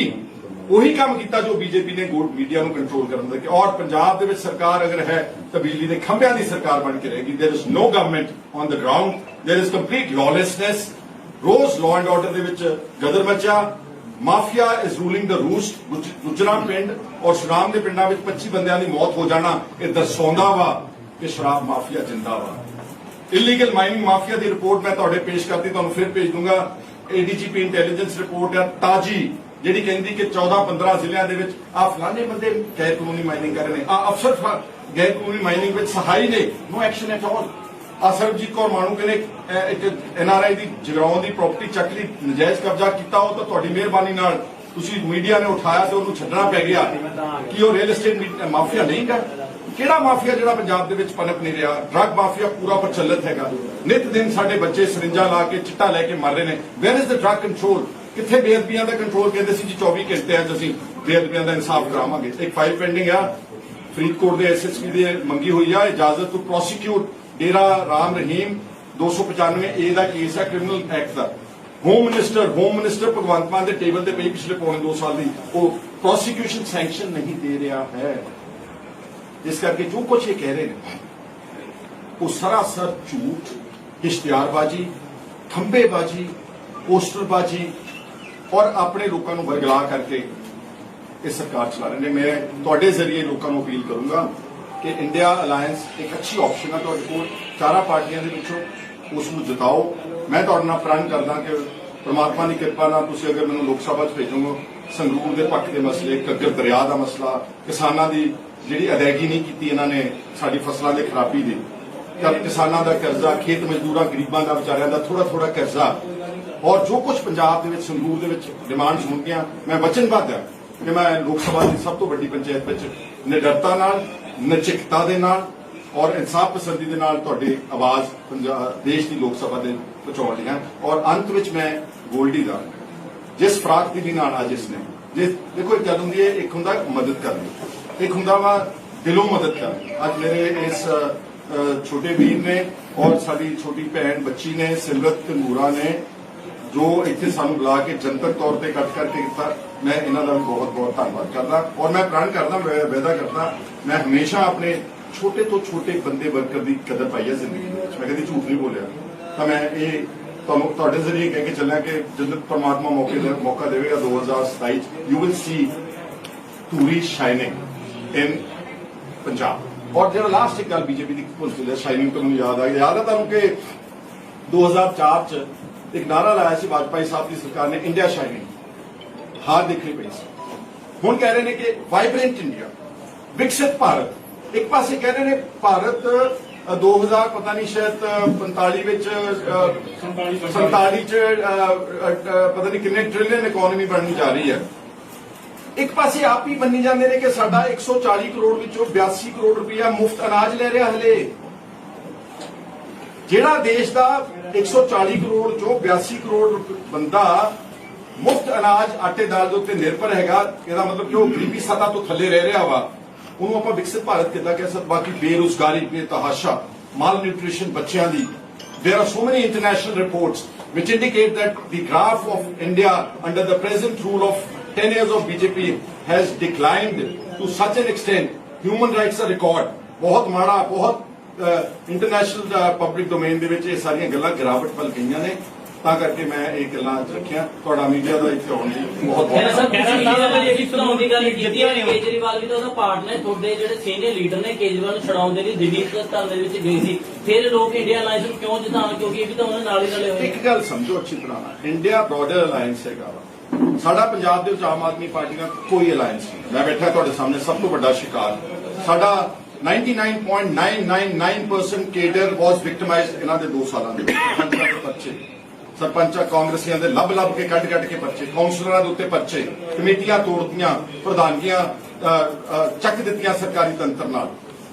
ਉਹੀ ਕੰਮ ਕੀਤਾ ਜੋ ਬੀਜੇਪੀ ਨੇ ਗੋਲ ਮੀਡੀਆ ਨੂੰ ਕੰਟਰੋਲ ਕਰਨ ਦਾ ਕਿ ਔਰ ਪੰਜਾਬ ਦੇ ਵਿੱਚ ਸਰਕਾਰ ਅਗਰ ਹੈ ਤਾਂ ਬਿਜਲੀ ਦੇ ਖੰਭਿਆਂ ਦੀ ਸਰਕਾਰ ਬਣ ਕੇ ਰਹੇਗੀ there is no government on the ground there is complete lawlessness rose law and order ਦੇ ਵਿੱਚ ਗਦਰ ਮਚਿਆ, mafia is ruling the roost Gujran ਪਿੰਡ ਔਰ ਸ਼ਰਾਮ ਦੇ ਪਿੰਡਾਂ ਵਿੱਚ 25 ਬੰਦਿਆਂ ਦੀ ਮੌਤ ਹੋ ਜਾਣਾ, ਇਹ ਦਰਸਾਉਂਦਾ ਵਾ ਕਿ ਸ਼ਰਾਬ ਮਾਫੀਆ ਜਿੰਦਾ ਵਾ। ਇਲੀਗਲ ਮਾਈਨਿੰਗ ਮਾਫੀਆ ਦੀ ਰਿਪੋਰਟ ਮੈਂ ਤੁਹਾਡੇ ਪੇਸ਼ ਕਰਤੀ, ਤੁਹਾਨੂੰ ਫਿਰ ਭੇਜ ਦੂੰਗਾ। ਏਡੀਜੀਪੀ ਇੰਟੈਲੀਜੈਂਸ ਰਿਪੋਰਟ ਹੈ ਤਾਜੀ, ਜਿਹੜੀ ਕਹਿੰਦੀ ਕਿ 14 15 ਜ਼ਿਲ੍ਹਿਆਂ ਦੇ ਵਿੱਚ ਆ ਫਲਾਣੇ ਬੰਦੇ ਗੈਰ ਕਾਨੂੰਨੀ ਮਾਈਨਿੰਗ ਕਰ ਰਹੇ ਨੇ। ਆ ਅਫਸਰ ਗੈਰ ਕਾਨੂੰਨੀ ਮਾਈਨਿੰਗ ਵਿੱਚ ਸਹਾਈ ਨੇ। No action at all Asarjit Kaur Manu ਕਹਿੰਦੇ ਅਹ, ਇੱਕ ਐਨਆਰਆਈ ਦੀ ਜਗਰਾਉਂ ਦੀ ਪ੍ਰਾਪਰਟੀ ਚੱਕ ਲਈ ਨਜਾਇਜ਼ ਕਬਜ਼ਾ ਕੀਤਾ ਉਹ ਤਾਂ ਤੁਹਾਡੀ ਮਿਹਰਬਾਨੀ ਨਾਲ ਤੁਸੀਂ ਮੀਡੀਆ ਨੇ ਉਠਾਇਆ ਤੇ ਉਹਨੂੰ ਛੱਡਣਾ ਪੈ ਗਿਆ। ਕਿ ਉਹ ਰੀਅਲ ਏਸਟੇਟ ਮਾਫੀਆ ਨਹੀਂ ਗਾ ਕਿਹੜਾ ਮਾਫੀਆ ਜਿਹੜਾ ਪੰਜਾਬ ਦੇ ਵਿੱਚ ਪਨਪ ਨਹੀਂ ਰਿਹਾ? ਡਰੱਗ ਮਾਫੀਆ ਪੂਰਾ ਪ੍ਰਚਲਿਤ ਹੈਗਾ। ਨਿਤ ਦਿਨ ਸਾਡੇ ਬੱਚੇ ਸਰਿੰਜਾਂ ਲਾ ਕੇ ਚਿੱਟਾ ਲੈ ਕੇ ਮਰ ਰਹੇ ਨੇ। Where is the drug control ਕਿੱਥੇ ਬੇਅਦਬੀਆਂ ਦਾ ਕੰਟਰੋਲ ਕਹਿੰਦੇ ਸੀ ਜੀ 24 ਘੰਟੇ ਅੱਜ ਅਸੀਂ ਬੇਅਦਬੀਆਂ ਦਾ ਇਨਸਾਫ ਕਰਾਵਾਂਗੇ। ਇੱਕ ਫਾਈਲ ਪੈਂਡਿੰਗ ਆ। ਫਰੀਦਕੋਟ ਦੇ ਐਸਐਸਪੀ ਦੇ ਮੰਗੀ ਹੋਈ ਆ ਇਜਾਜ਼ਤ to prosecute Dera Ram Rahim 295 A the case ਹੈ ਕ੍ਰਿਮੀਨਲ ਐਕਟ ਦਾ। Home minister home minister Bhagwant Mann ਦੇ ਟੇਬਲ ਤੇ ਪਈ ਪਿਛਲੇ ਪੌਣੇ 2 ਸਾਲ ਦੀ। ਉਹ ਪ੍ਰੋਸੀਕਿਊਸ਼ਨ ਸੈਂਕਸ਼ਨ ਨਹੀਂ ਦੇ ਰਿਹਾ ਹੈ। ਇਸ ਕਰਕੇ ਜੋ ਕੁਝ ਇਹ ਕਹਿ ਰਹੇ ਨੇ, ਉਹ ਸਰਾਸਰ ਝੂਠ, ਇਸ਼ਤਿਹਾਰਬਾਜ਼ੀ ਖੰਬੇਬਾਜ਼ੀ ਪੋਸਟਰਬਾਜ਼ੀ ਔਰ ਆਪਣੇ ਲੋਕਾਂ ਨੂੰ ਵਰਗਲਾ ਕਰਕੇ ਇਹ ਸਰਕਾਰ ਚਲਾ ਰਹੇ ਨੇ। ਮੈਂ ਤੁਹਾਡੇ ਜ਼ਰੀਏ ਲੋਕਾਂ ਨੂੰ ਅਪੀਲ ਕਰੂੰਗਾ ਕਿ ਇੰਡੀਆ ਅਲਾਈਅੰਸ ਇੱਕ ਅੱਛੀ ਆਪਸ਼ਨ ਹੈ ਤੁਹਾਡੇ ਕੋਲ। ਚਾਰਾਂ ਪਾਰਟੀਆਂ ਦੇ ਵਿੱਚੋਂ ਉਸ ਨੂੰ ਜਿਤਾਓ। ਮੈਂ ਤੁਹਾਡੇ ਨਾਲ ਪ੍ਰਣ ਕਰਦਾ ਕਿ ਪ੍ਰਮਾਤਮਾ ਦੀ ਕਿਰਪਾ ਨਾਲ ਤੁਸੀਂ ਅਗਰ ਮੈਨੂੰ ਲੋਕ ਸਭਾ 'ਚ ਭੇਜੋਗੇ, ਸੰਗਰੂਰ ਦੇ ਪੱਖ ਦੇ ਮਸਲੇ, ਘੱਗਰ ਦਰਿਆ ਦਾ ਮਸਲਾ, ਕਿਸਾਨਾਂ ਦੀ ਜਿਹੜੀ ਅਦਾਇਗੀ ਨਹੀਂ ਕੀਤੀ ਇਹਨਾਂ ਨੇ ਸਾਡੀ ਫਸਲਾਂ ਦੇ ਖਰਾਬੀ ਦੀ ਜਾਂ ਕਿਸਾਨਾਂ ਦਾ ਕਰਜ਼ਾ, ਖੇਤ ਮਜ਼ਦੂਰਾਂ, ਗਰੀਬਾਂ ਦਾ, ਵਿਚਾਰਿਆਂ ਦਾ ਥੋੜਾ ਥੋੜਾ ਕਰਜ਼ਾ ਔਰ ਜੋ ਕੁਝ ਪੰਜਾਬ ਦੇ ਵਿੱਚ, ਸੰਗਰੂਰ ਦੇ ਵਿੱਚ ਡਿਮਾਂਡਸ ਹੋਣਗੀਆਂ, ਮੈਂ ਵਚਨਬੱਧ ਹਾਂ ਕਿ ਮੈਂ ਲੋਕ ਸਭਾ ਦੀ ਸਭ ਤੋਂ ਵੱਡੀ ਪੰਚਾਇਤ ਵਿੱਚ ਨਿਡਰਤਾ ਨਾਲ ਨਚਿਕਤਾ ਦੇ ਨਾਲ ਔਰ ਇਨਸਾਫ ਪਸੰਦੀ ਦੇ ਨਾਲ ਤੁਹਾਡੀ ਆਵਾਜ਼ ਪੰਜਾਬ ਦੇਸ਼ ਦੀ ਲੋਕ ਸਭਾ ਦੇ ਪਹੁੰਚਾਉਣ ਲਈ ਹਾਂ ਔਰ ਅੰਤ ਵਿੱਚ ਮੈਂ ਗੋਲਡੀ ਦਾ, ਜਿਸ ਫਰਾਕ ਦੀ ਵੀ ਨਾਲ ਅੱਜ ਇਸਨੇ ਜੇ ਦੇਖੋ ਇੱਕ ਗੱਲ ਹੁੰਦੀ ਹੈ, ਇੱਕ ਹੁੰਦਾ ਮਦਦ ਕਰਨੀ, ਇੱਕ ਹੁੰਦਾ ਵਾ ਦਿਲੋਂ ਮਦਦ ਕਰਨੀ। ਅੱਜ ਮੇਰੇ ਇਸ ਛੋਟੇ ਵੀਰ ਨੇ ਔਰ ਸਾਡੀ ਛੋਟੀ ਭੈਣ ਬੱਚੀ ਨੇ, ਸਿਮਰਤ ਤੰਗੂਰਾ ਨੇ ਜੋ ਇੱਥੇ ਸਾਨੂੰ ਬੁਲਾ ਕੇ ਜਨਤਕ ਤੌਰ ਤੇ ਇਕੱਠ ਕਰਕੇ ਕੀਤਾ, ਮੈਂ ਇਹਨਾਂ ਦਾ ਵੀ ਬਹੁਤ ਬਹੁਤ ਧੰਨਵਾਦ ਕਰਦਾ ਔਰ ਮੈਂ ਪ੍ਰਣ ਕਰਦਾ, ਮੈਂ ਵਾਅਦਾ ਕਰਦਾ, ਮੈਂ ਹਮੇਸ਼ਾ ਆਪਣੇ ਛੋਟੇ ਤੋਂ ਛੋਟੇ ਬੰਦੇ ਵਰਕਰ ਦੀ ਕਦਰ ਪਾਈ ਹੈ ਜ਼ਿੰਦਗੀ ਵਿੱਚ। ਮੈਂ ਕਦੀ ਝੂਠ ਨਹੀਂ ਬੋਲਿਆ। ਤਾਂ ਮੈਂ ਇਹ ਤੁਹਾਨੂੰ, ਤੁਹਾਡੇ ਜ਼ਰੀਏ ਕਹਿ ਕੇ ਚੱਲਿਆ ਕਿ ਜਦੋਂ ਪਰਮਾਤਮਾ ਮੌਕੇ ਦੇ ਮੌਕਾ ਦੇਵੇਗਾ 2027 ਚ you will see Dhuri shining in Punjab ਔਰ ਜਿਹੜਾ ਲਾਸਟ ਇੱਕ ਗੱਲ ਬੀਜੇਪੀ ਦੀ ਭੁੱਲ ਚੁੱਲਿਆ ਸ਼ਾਈਨਿੰਗ ਤੋਂ ਮੈਨੂੰ ਯਾਦ ਆ ਗਿਆ ਯਾਦ ਹੈ ਤੁਹਾਨੂੰ ਕਿ 2004 ਚ ਇੱਕ ਨਾਰਾ ਲਾਇਆ ਸੀ ਵਾਜਪਾਈ ਸਾਹਿਬ ਦੀ ਸਰਕਾਰ ਨੇ ਇੰਡੀਆ ਸ਼ਾਈਨਿੰਗ। ਹਾਰ ਦੇਖਣੀ ਪਈ ਸੀ। ਹੁਣ ਕਹਿ ਰਹੇ ਨੇ ਕਿ ਵਾਈਬ੍ਰੈਂਟ ਇੰਡੀਆ ਵਿਕਸਿਤ ਭਾਰਤ। ਇੱਕ ਪਾਸੇ ਕਹਿ ਰਹੇ ਨੇ ਭਾਰਤ ਅ, 2000 ਪਤਾ ਨਹੀਂ ਸ਼ਾਇਦ ਅ, 45 ਵਿੱਚ ਅ, 47 ਚ ਪਤਾ ਨਹੀਂ ਕਿੰਨੇ ਟ੍ਰਿਲੀਅਨ ਇਕਨੋਮੀ ਬਣਨੀ ਜਾ ਰਹੀ ਹੈ। ਇੱਕ ਪਾਸੇ ਆਪ ਹੀ ਮੰਨੀ ਜਾਂਦੇ ਨੇ ਕਿ ਸਾਡਾ 140 ਕਰੋੜ ਵਿੱਚੋਂ 82 ਕਰੋੜ ਰੁਪਇਆ ਮੁਫਤ ਅਨਾਜ ਲੈ ਰਿਹਾ ਹਲੇ। ਜਿਹੜਾ ਦੇਸ਼ ਦਾ 140 ਕਰੋੜ ਚੋਂ 82 ਕਰੋੜ ਰੁਪ- ਬੰਦਾ ਮੁਫਤ ਅਨਾਜ ਆਟੇ ਦਾਲ ਦੇ ਉੱਤੇ ਨਿਰਭਰ ਹੈਗਾ ਇਹਦਾ ਮਤਲਬ ਕਿ ਉਹ ਗਰੀਬੀ ਸਤਾ ਤੋਂ ਥੱਲੇ ਰਹਿ ਰਿਹਾ ਵਾ ਉਹਨੂੰ ਆਪਾਂ ਵਿਕਸਿਤ ਭਾਰਤ ਕਿੱਦਾਂ ਕਹਿ ਸਕਦੇ ਬਾਕੀ ਬੇਰੁਜ਼ਗਾਰੀ ਬੇਤਹਾਸ਼ਾ ਮਾਲ ਨਿਊਟ੍ਰੀਸ਼ਨ ਬੱਚਿਆਂ ਦੀ there are so many international reports which indicate that the graph of India under the present rule of 10 years of BJP has declined to such an extent human rights are record ਬਹੁਤ ਮਾੜਾ ਬਹੁਤ international public domain ਦੇ ਵਿੱਚ ਇਹ ਸਾਰੀਆਂ ਗੱਲਾਂ ਗਿਰਾਵਟ ਵੱਲ ਗਈਆਂ ਨੇ। ਤਾਂ ਕਰਕੇ ਮੈਂ ਇਹ ਗੱਲਾਂ ਅੱਜ ਰੱਖੀਆਂ। ਤੁਹਾਡਾ ਮੀਡੀਆ ਦਾ ਇੱਥੇ ਆਉਣ ਲਈ ਬਹੁਤ ਬਹੁਤ ਸਾਹਿਬ ਤੁਸੀਂ ਮੀਡੀਆ ਵਾਲੀ ਜਿਹੜੀ ਸੁਣਾਉਣ ਦੀ ਗੱਲ ਕੀਤੀ ਹੈ। ਕੇਜਰੀਵਾਲ ਵੀ ਤਾਂ ਉਹਦਾ ਪਾਰਟ ਨੇ। ਤੁਹਾਡੇ ਜਿਹੜੇ ਸੀਨੀਅਰ ਲੀਡਰ ਨੇ ਕੇਜਰੀਵਾਲ ਨੂੰ ਛਡਾਉਣ ਦੇ ਲਈ ਦਿੱਲੀ ਧਰਨੇ ਦੇ ਵਿੱਚ ਗਏ ਸੀ। ਫਿਰ ਲੋਕ ਇੰਡੀਆ ਅਲਾਈਅੰਸ ਨੂੰ ਕਿਉਂ ਜਿਤਾਉਣ? ਕਿਉਂਕਿ ਇਹ ਵੀ ਤਾਂ ਉਹਨਾਂ ਨਾਲ ਹੀ ਰਲੇ ਹੋਏ ਇੱਕ ਗੱਲ ਸਮਝੋ ਅੱਛੀ ਤਰ੍ਹਾਂ ਨਾਲ। ਇੰਡੀਆ ਬ੍ਰੌਡਰ ਅਲਾਈਅੰਸ ਹੈਗਾ ਵਾ। ਸਾਡਾ ਪੰਜਾਬ ਦੇ ਵਿੱਚ ਆਮ ਆਦਮੀ ਪਾਰਟੀ ਨਾਲ ਕੋਈ ਅਲਾਈਅੰਸ ਨਹੀਂ ਮੈਂ ਬੈਠਾ ਤੁਹਾਡੇ ਸਾਹਮਣੇ ਸਭ ਤੋਂ ਵੱਡਾ ਸ਼ਿਕਾਰ। ਸਾਡਾ 99.999% ਕੇਡਰ ਵਾਸ ਵਿਕਟਮਾਈਜ਼ਡ ਇਹਨਾਂ ਦੇ 2 ਸਾਲਾਂ ਦੇ ਵਿੱਚ। ਦੇ ਪਰਚੇ ਸਰਪੰਚਾਂ ਕਾਂਗਰਸੀਆਂ ਦੇ ਲੱਭ ਲੱਭ ਕੇ ਕੱਢ ਕੱਢ ਕੇ ਪਰਚੇ ਕਾਉਂਸਲਰਾਂ ਦੇ ਉੱਤੇ ਪਰਚੇ ਕਮੇਟੀਆਂ ਤੋੜਦੀਆਂ ਪ੍ਰਧਾਨਗੀਆਂ ਚੱਕ ਦਿੱਤੀਆਂ ਸਰਕਾਰੀ ਤੰਤਰ ਨਾਲ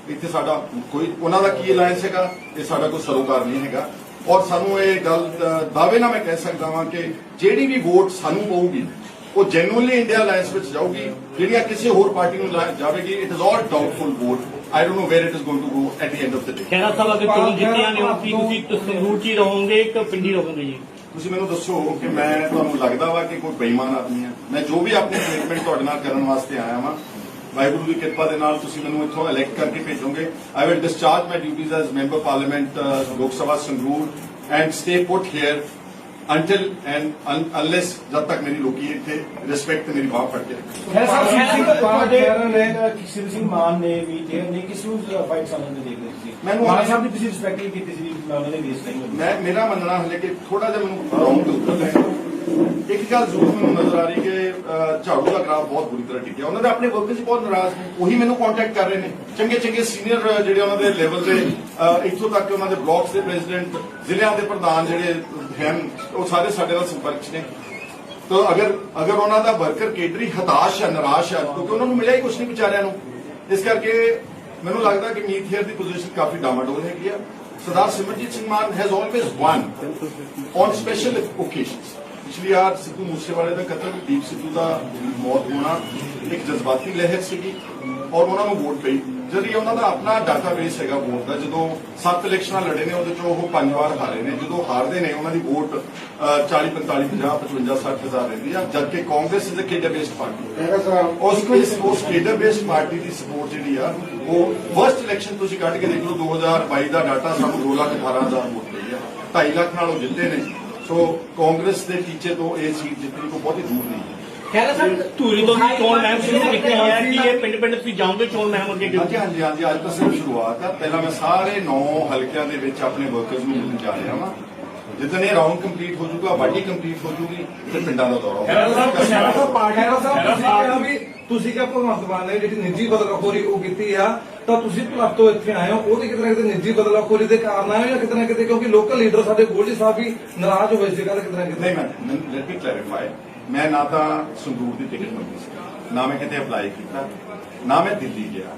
ਇੱਥੇ ਸਾਡਾ ਕੋਈ ਉਹਨਾਂ ਦਾ ਕੀ ਅਲਾਈਅੰਸ ਹੈਗਾ ਇਹ ਸਾਡਾ ਕੋਈ ਸਰੋਕਾਰ ਨਹੀਂ ਹੈਗਾ ਔਰ ਸਾਨੂੰ ਇਹ ਗੱਲ ਦਾਅਵੇ ਨਾਲ ਮੈਂ ਕਹਿ ਸਕਦਾ ਹਾਂ ਕਿ ਜਿਹੜੀ ਵੀ ਵੋਟ ਸਾਨੂੰ ਪਊਗੀ ਉਹ ਜੈਨੂਅਲੀ ਇੰਡੀਆ ਅਲਾਈਅੰਸ ਵਿੱਚ ਜਾਊਗੀ ਜਿਹੜੀਆਂ ਕਿਸੇ ਹੋਰ ਪਾਰਟੀ ਨੂੰ ਜਾਵੇਗੀ it is all doubtful vote I don't know where it is going to go at the end of the day Khaira ਸਾਹਿਬ ਅਗਰ ਚੋਣ ਜਿੱਤਿਆ ਨੇ ਕੀ ਤੁਸੀਂ ਸੰਗਰੂਰ ਚ ਹੀ ਰਹੋਗੇ ਕਿ ਪਿੰਡੀ ਰਹੋਗੇ ਜੀ? ਤੁਸੀਂ ਮੈਨੂੰ ਦੱਸੋ ਕਿ ਮੈਂ ਤੁਹਾਨੂੰ ਲੱਗਦਾ ਵਾ ਕਿ ਕੋਈ ਬੇਈਮਾਨ ਆਦਮੀ ਹੈ ਮੈਂ ਜੋ ਵੀ ਆਪਣੀ ਸਟੇਟਮੈਂਟ ਤੁਹਾਡੇ ਨਾਲ ਕਰਨ ਵਾਸਤੇ ਆਇਆ ਵਾਂ ਵਾਹਿਗੁਰੂ ਦੀ ਕਿਰਪਾ ਦੇ ਨਾਲ ਤੁਸੀਂ ਮੈਨੂੰ ਇੱਥੋਂ ਇਲੈਕਟ ਕਰਕੇ ਭੇਜੋਗੇ। I will discharge my duties as member parliament Lok Sabha Sangrur and stay put here and un- unless ਜਦ ਤੱਕ ਮੇਰੀ ਲੋਕੀ ਇੱਥੇ ਰਿਸਪੈਕਟ ਮੇਰੀ ਬਾਹ ਫੜ ਕੇ ਹੈ ਸਰ ਸਿੰਘ ਕਹਿ ਰਹੇ ਨੇ ਕਿ ਸ਼ਿਵ ਸਿੰਘ ਮਾਨ ਨੇ ਵੀ ਜੇ ਨੇ ਕਿਸ ਨੂੰ ਫਾਈਟ ਸਾਲਾਂ ਦੇ ਦੇਖ ਰਹੇ ਸੀ। ਮੈਨੂੰ- ਮਾਨ ਸਾਹਿਬ ਦੀ ਤੁਸੀਂ ਰਿਸਪੈਕਟ ਨਹੀਂ ਕੀਤੀ ਸੀ ਮੈਂ ਉਹਨਾਂ ਦੇ ਬੇਸ ਨਹੀਂ ਮੈਂ ਮੇਰਾ ਮੰਨਣਾ ਹਲੇ ਕਿ ਥੋੜਾ ਜਿਹਾ ਮੈਨੂੰ ਰੌਂਗ ਦੇ ਉੱਤਰ ਹੈ ਇੱਕ ਗੱਲ ਜ਼ਰੂਰ ਮੈਨੂੰ ਨਜ਼ਰ ਆ ਰਹੀ ਕਿ ਝਾੜੂ ਦਾ ਗ੍ਰਾਫ ਬਹੁਤ ਬੁਰੀ ਤਰ੍ਹਾਂ ਟਿਕਿਆ। ਉਹਨਾਂ ਦੇ ਆਪਣੇ ਵਰਕਰਸ ਬਹੁਤ ਨਾਰਾਜ਼ ਨੇ ਉਹੀ ਮੈਨੂੰ ਕੰਟੈਕਟ ਕਰ ਰਹੇ ਨੇ। ਚੰਗੇ ਚੰਗੇ ਸੀਨੀਅਰ ਜਿਹੜੇ ਉਹਨਾਂ ਦੇ ਲੈਵਲ ਦੇ ਇੱਥੋਂ ਤੱਕ ਕਿ ਉਹਨਾਂ ਦੇ ਬਲਾਕਸ ਦੇ ਪ੍ਰੈਜ਼ੀਡੈਂਟ ਜ਼ਿਲ੍ਹਿਆਂ ਦੇ ਪ੍ਰਧਾਨ ਜਿਹੜੇ ਹਨ ਉਹ ਸਾਰੇ ਸਾਡੇ ਨਾਲ ਸੰਪਰਕ 'ਚ ਨੇ। ਤੋ ਅਗਰ ਅਗਰ ਉਹਨਾਂ ਦਾ ਵਰਕਰ ਕੇਡਰੀ ਹਤਾਸ਼ ਹੈ, ਨਿਰਾਸ਼ ਹੈ, ਕਿਉਂਕਿ ਉਹਨਾਂ ਨੂੰ ਮਿਲਿਆ ਹੀ ਕੁਝ ਨਹੀਂ ਵਿਚਾਰਿਆਂ ਨੂੰ। ਇਸ ਕਰਕੇ ਮੈਨੂੰ ਲੱਗਦਾ ਕਿ ਮੀਤ ਹੇਅਰ ਦੀ ਪੋਜੀਸ਼ਨ ਕਾਫੀ ਡਾਮਾਡੋਲ ਹੈਗੀ ਆ Sardar Simranjit Singh Mann has always won on special occasions ਪਿਛਲੀ ਵਾਰ ਸਿੱਧੂ ਮੂਸੇਵਾਲੇ ਦਾ ਕਤਲ, ਦੀਪ ਸਿੱਧੂ ਦਾ ਮੌਤ ਹੋਣਾ ਇੱਕ ਜਜ਼ਬਾਤੀ ਲਹਿਰ ਸੀਗੀ। ਔਰ ਉਹਨਾਂ ਨੂੰ ਵੋਟ ਪਈ। ਜਦ ਇਹ ਉਹਨਾਂ ਦਾ ਆਪਣਾ ਡਾਟਾਬੇਸ ਹੈਗਾ ਵੋਟ ਦਾ ਜਦੋਂ ਸੱਤ ਇਲੈਕਸ਼ਨਾਂ ਲੜੇ ਨੇ ਉਹਦੇ ਚੋਂ ਉਹ ਪੰਜ ਵਾਰ ਹਾਰੇ ਨੇ। ਜਦੋਂ ਹਾਰਦੇ ਨੇ ਉਹਨਾਂ ਦੀ ਵੋਟ ਅਹ, 40 45 50 55 60 ਹਜ਼ਾਰ ਰਹਿੰਦੀ ਆ। ਜਦਕਿ Congress is a cadre based party ਉਸ ਇਸ ਉਸ ਕੇਡਰ ਬੇਸਡ ਪਾਰਟੀ ਦੀ ਸਪੋਰਟ ਜਿਹੜੀ ਆ ਉਹ ਫਰਸਟ ਇਲੈਕਸ਼ਨ ਤੁਸੀਂ ਕੱਢ ਕੇ ਦੇਖ ਲਓ 2022 ਦਾ ਡਾਟਾ ਸਾਨੂੰ 2 ਲੱਖ 18 ਹਜ਼ਾਰ ਵੋਟ ਪਈ ਆ। 2.5 ਲੱਖ ਨਾਲੋਂ ਜਿੱਤੇ ਨੇ। ਸੋ ਕਾਂਗਰਸ ਦੇ ਟੀਚੇ ਤੋਂ ਇਹ ਸੀਟ ਜਿੱਤਣੀ ਕੋਈ ਬਹੁਤੀ ਦੂਰ ਨਹੀਂ ਹੈ ਖੈਰਾ ਸਾਹਿਬ ਧੂਰੀ ਤੋਂ ਵੀ ਚੋਣ ਮਹਿਮ ਸ਼ੁਰੂ ਕੀਤੀ ਹੋਈ ਹੈ ਕਿ ਇਹ ਪਿੰਡ ਪਿੰਡ ਤੁਸੀਂ ਜਾਓਗੇ ਚੋਣ ਮਹਿਮ ਅੱਗੇ ਕਿਉਂ? ਹਾਂਜੀ ਹਾਂਜੀ ਹਾਂਜੀ ਅੱਜ ਤੋਂ ਸਿਰਫ ਸ਼ੁਰੂਆਤ ਆ। ਪਹਿਲਾਂ ਮੈਂ ਸਾਰੇ 9 ਹਲਕਿਆਂ ਦੇ ਵਿੱਚ ਆਪਣੇ ਵਰਕਰਸ ਨੂੰ ਮਿਲਣ ਜਾ ਰਿਹਾ ਹਾਂ ਜਿੱਦਣ ਇਹ ਰਾਉਂਡ ਕੰਪਲੀਟ ਹੋ ਜਾਊਗਾ ਵਾਢੀ ਕੰਪਲੀਟ ਹੋ ਜਾਊਗੀ ਤੇ ਪਿੰਡਾਂ ਦਾ ਦੌਰਾ ਖੈਰਾ ਸਾਹਿਬ ਹੋਊਗਾ ਖੈਰਾ ਸਾਹਿਬ ਪਾਰਟ ਖੈਰਾ ਸਾਹਿਬ ਤੁਸੀਂ ਕਿਹਾ ਵੀ ਤੁਸੀਂ ਕਿਹਾ ਭਗਵੰਤ ਮਾਨ ਨੇ ਜਿਹੜੀ ਨਿੱਜੀ ਬਦਲਾਖੋਰੀ ਉਹ ਕੀਤੀ ਆ ਤਾਂ ਤੁਸੀਂ ਭਲੱਖ ਤੋਂ ਇੱਥੇ ਆਏ ਹੋ ਉਹਦੀ ਕਿਤੇ ਨਾ ਕਿਤੇ ਨਿੱਜੀ ਬਦਲਾਖੋਰੀ ਦੇ ਕਾਰਨ ਆਏ ਹੋ ਜਾਂ ਕਿਤੇ ਨਾ ਕਿਤੇ ਕਿਉਂਕਿ ਲੋਕਲ ਲੀਡਰ ਸਾਡੇ ਗੋਲਜੀ ਸਾਹਿਬ ਵੀ ਨਾਰਾਜ਼ ਹੋਏ ਸੀ ਕੱਲ ਕਿਤੇ ਨਾ ਕਿਤੇ। ਨਹੀਂ ਮੈਂ ਲੈਟ ਮੀ ਕਲੈਰੀਫਾਈ ਮੈਂ ਨਾ ਤਾਂ ਸੰਗਰੂਰ ਦੀ ਟਿਕਟ ਮੰਗੀ ਸੀ, ਨਾ ਮੈਂ ਕਿਤੇ ਅਪਲਾਈ ਕੀਤਾ, ਨਾ ਮੈਂ ਦਿੱਲੀ ਗਿਆ।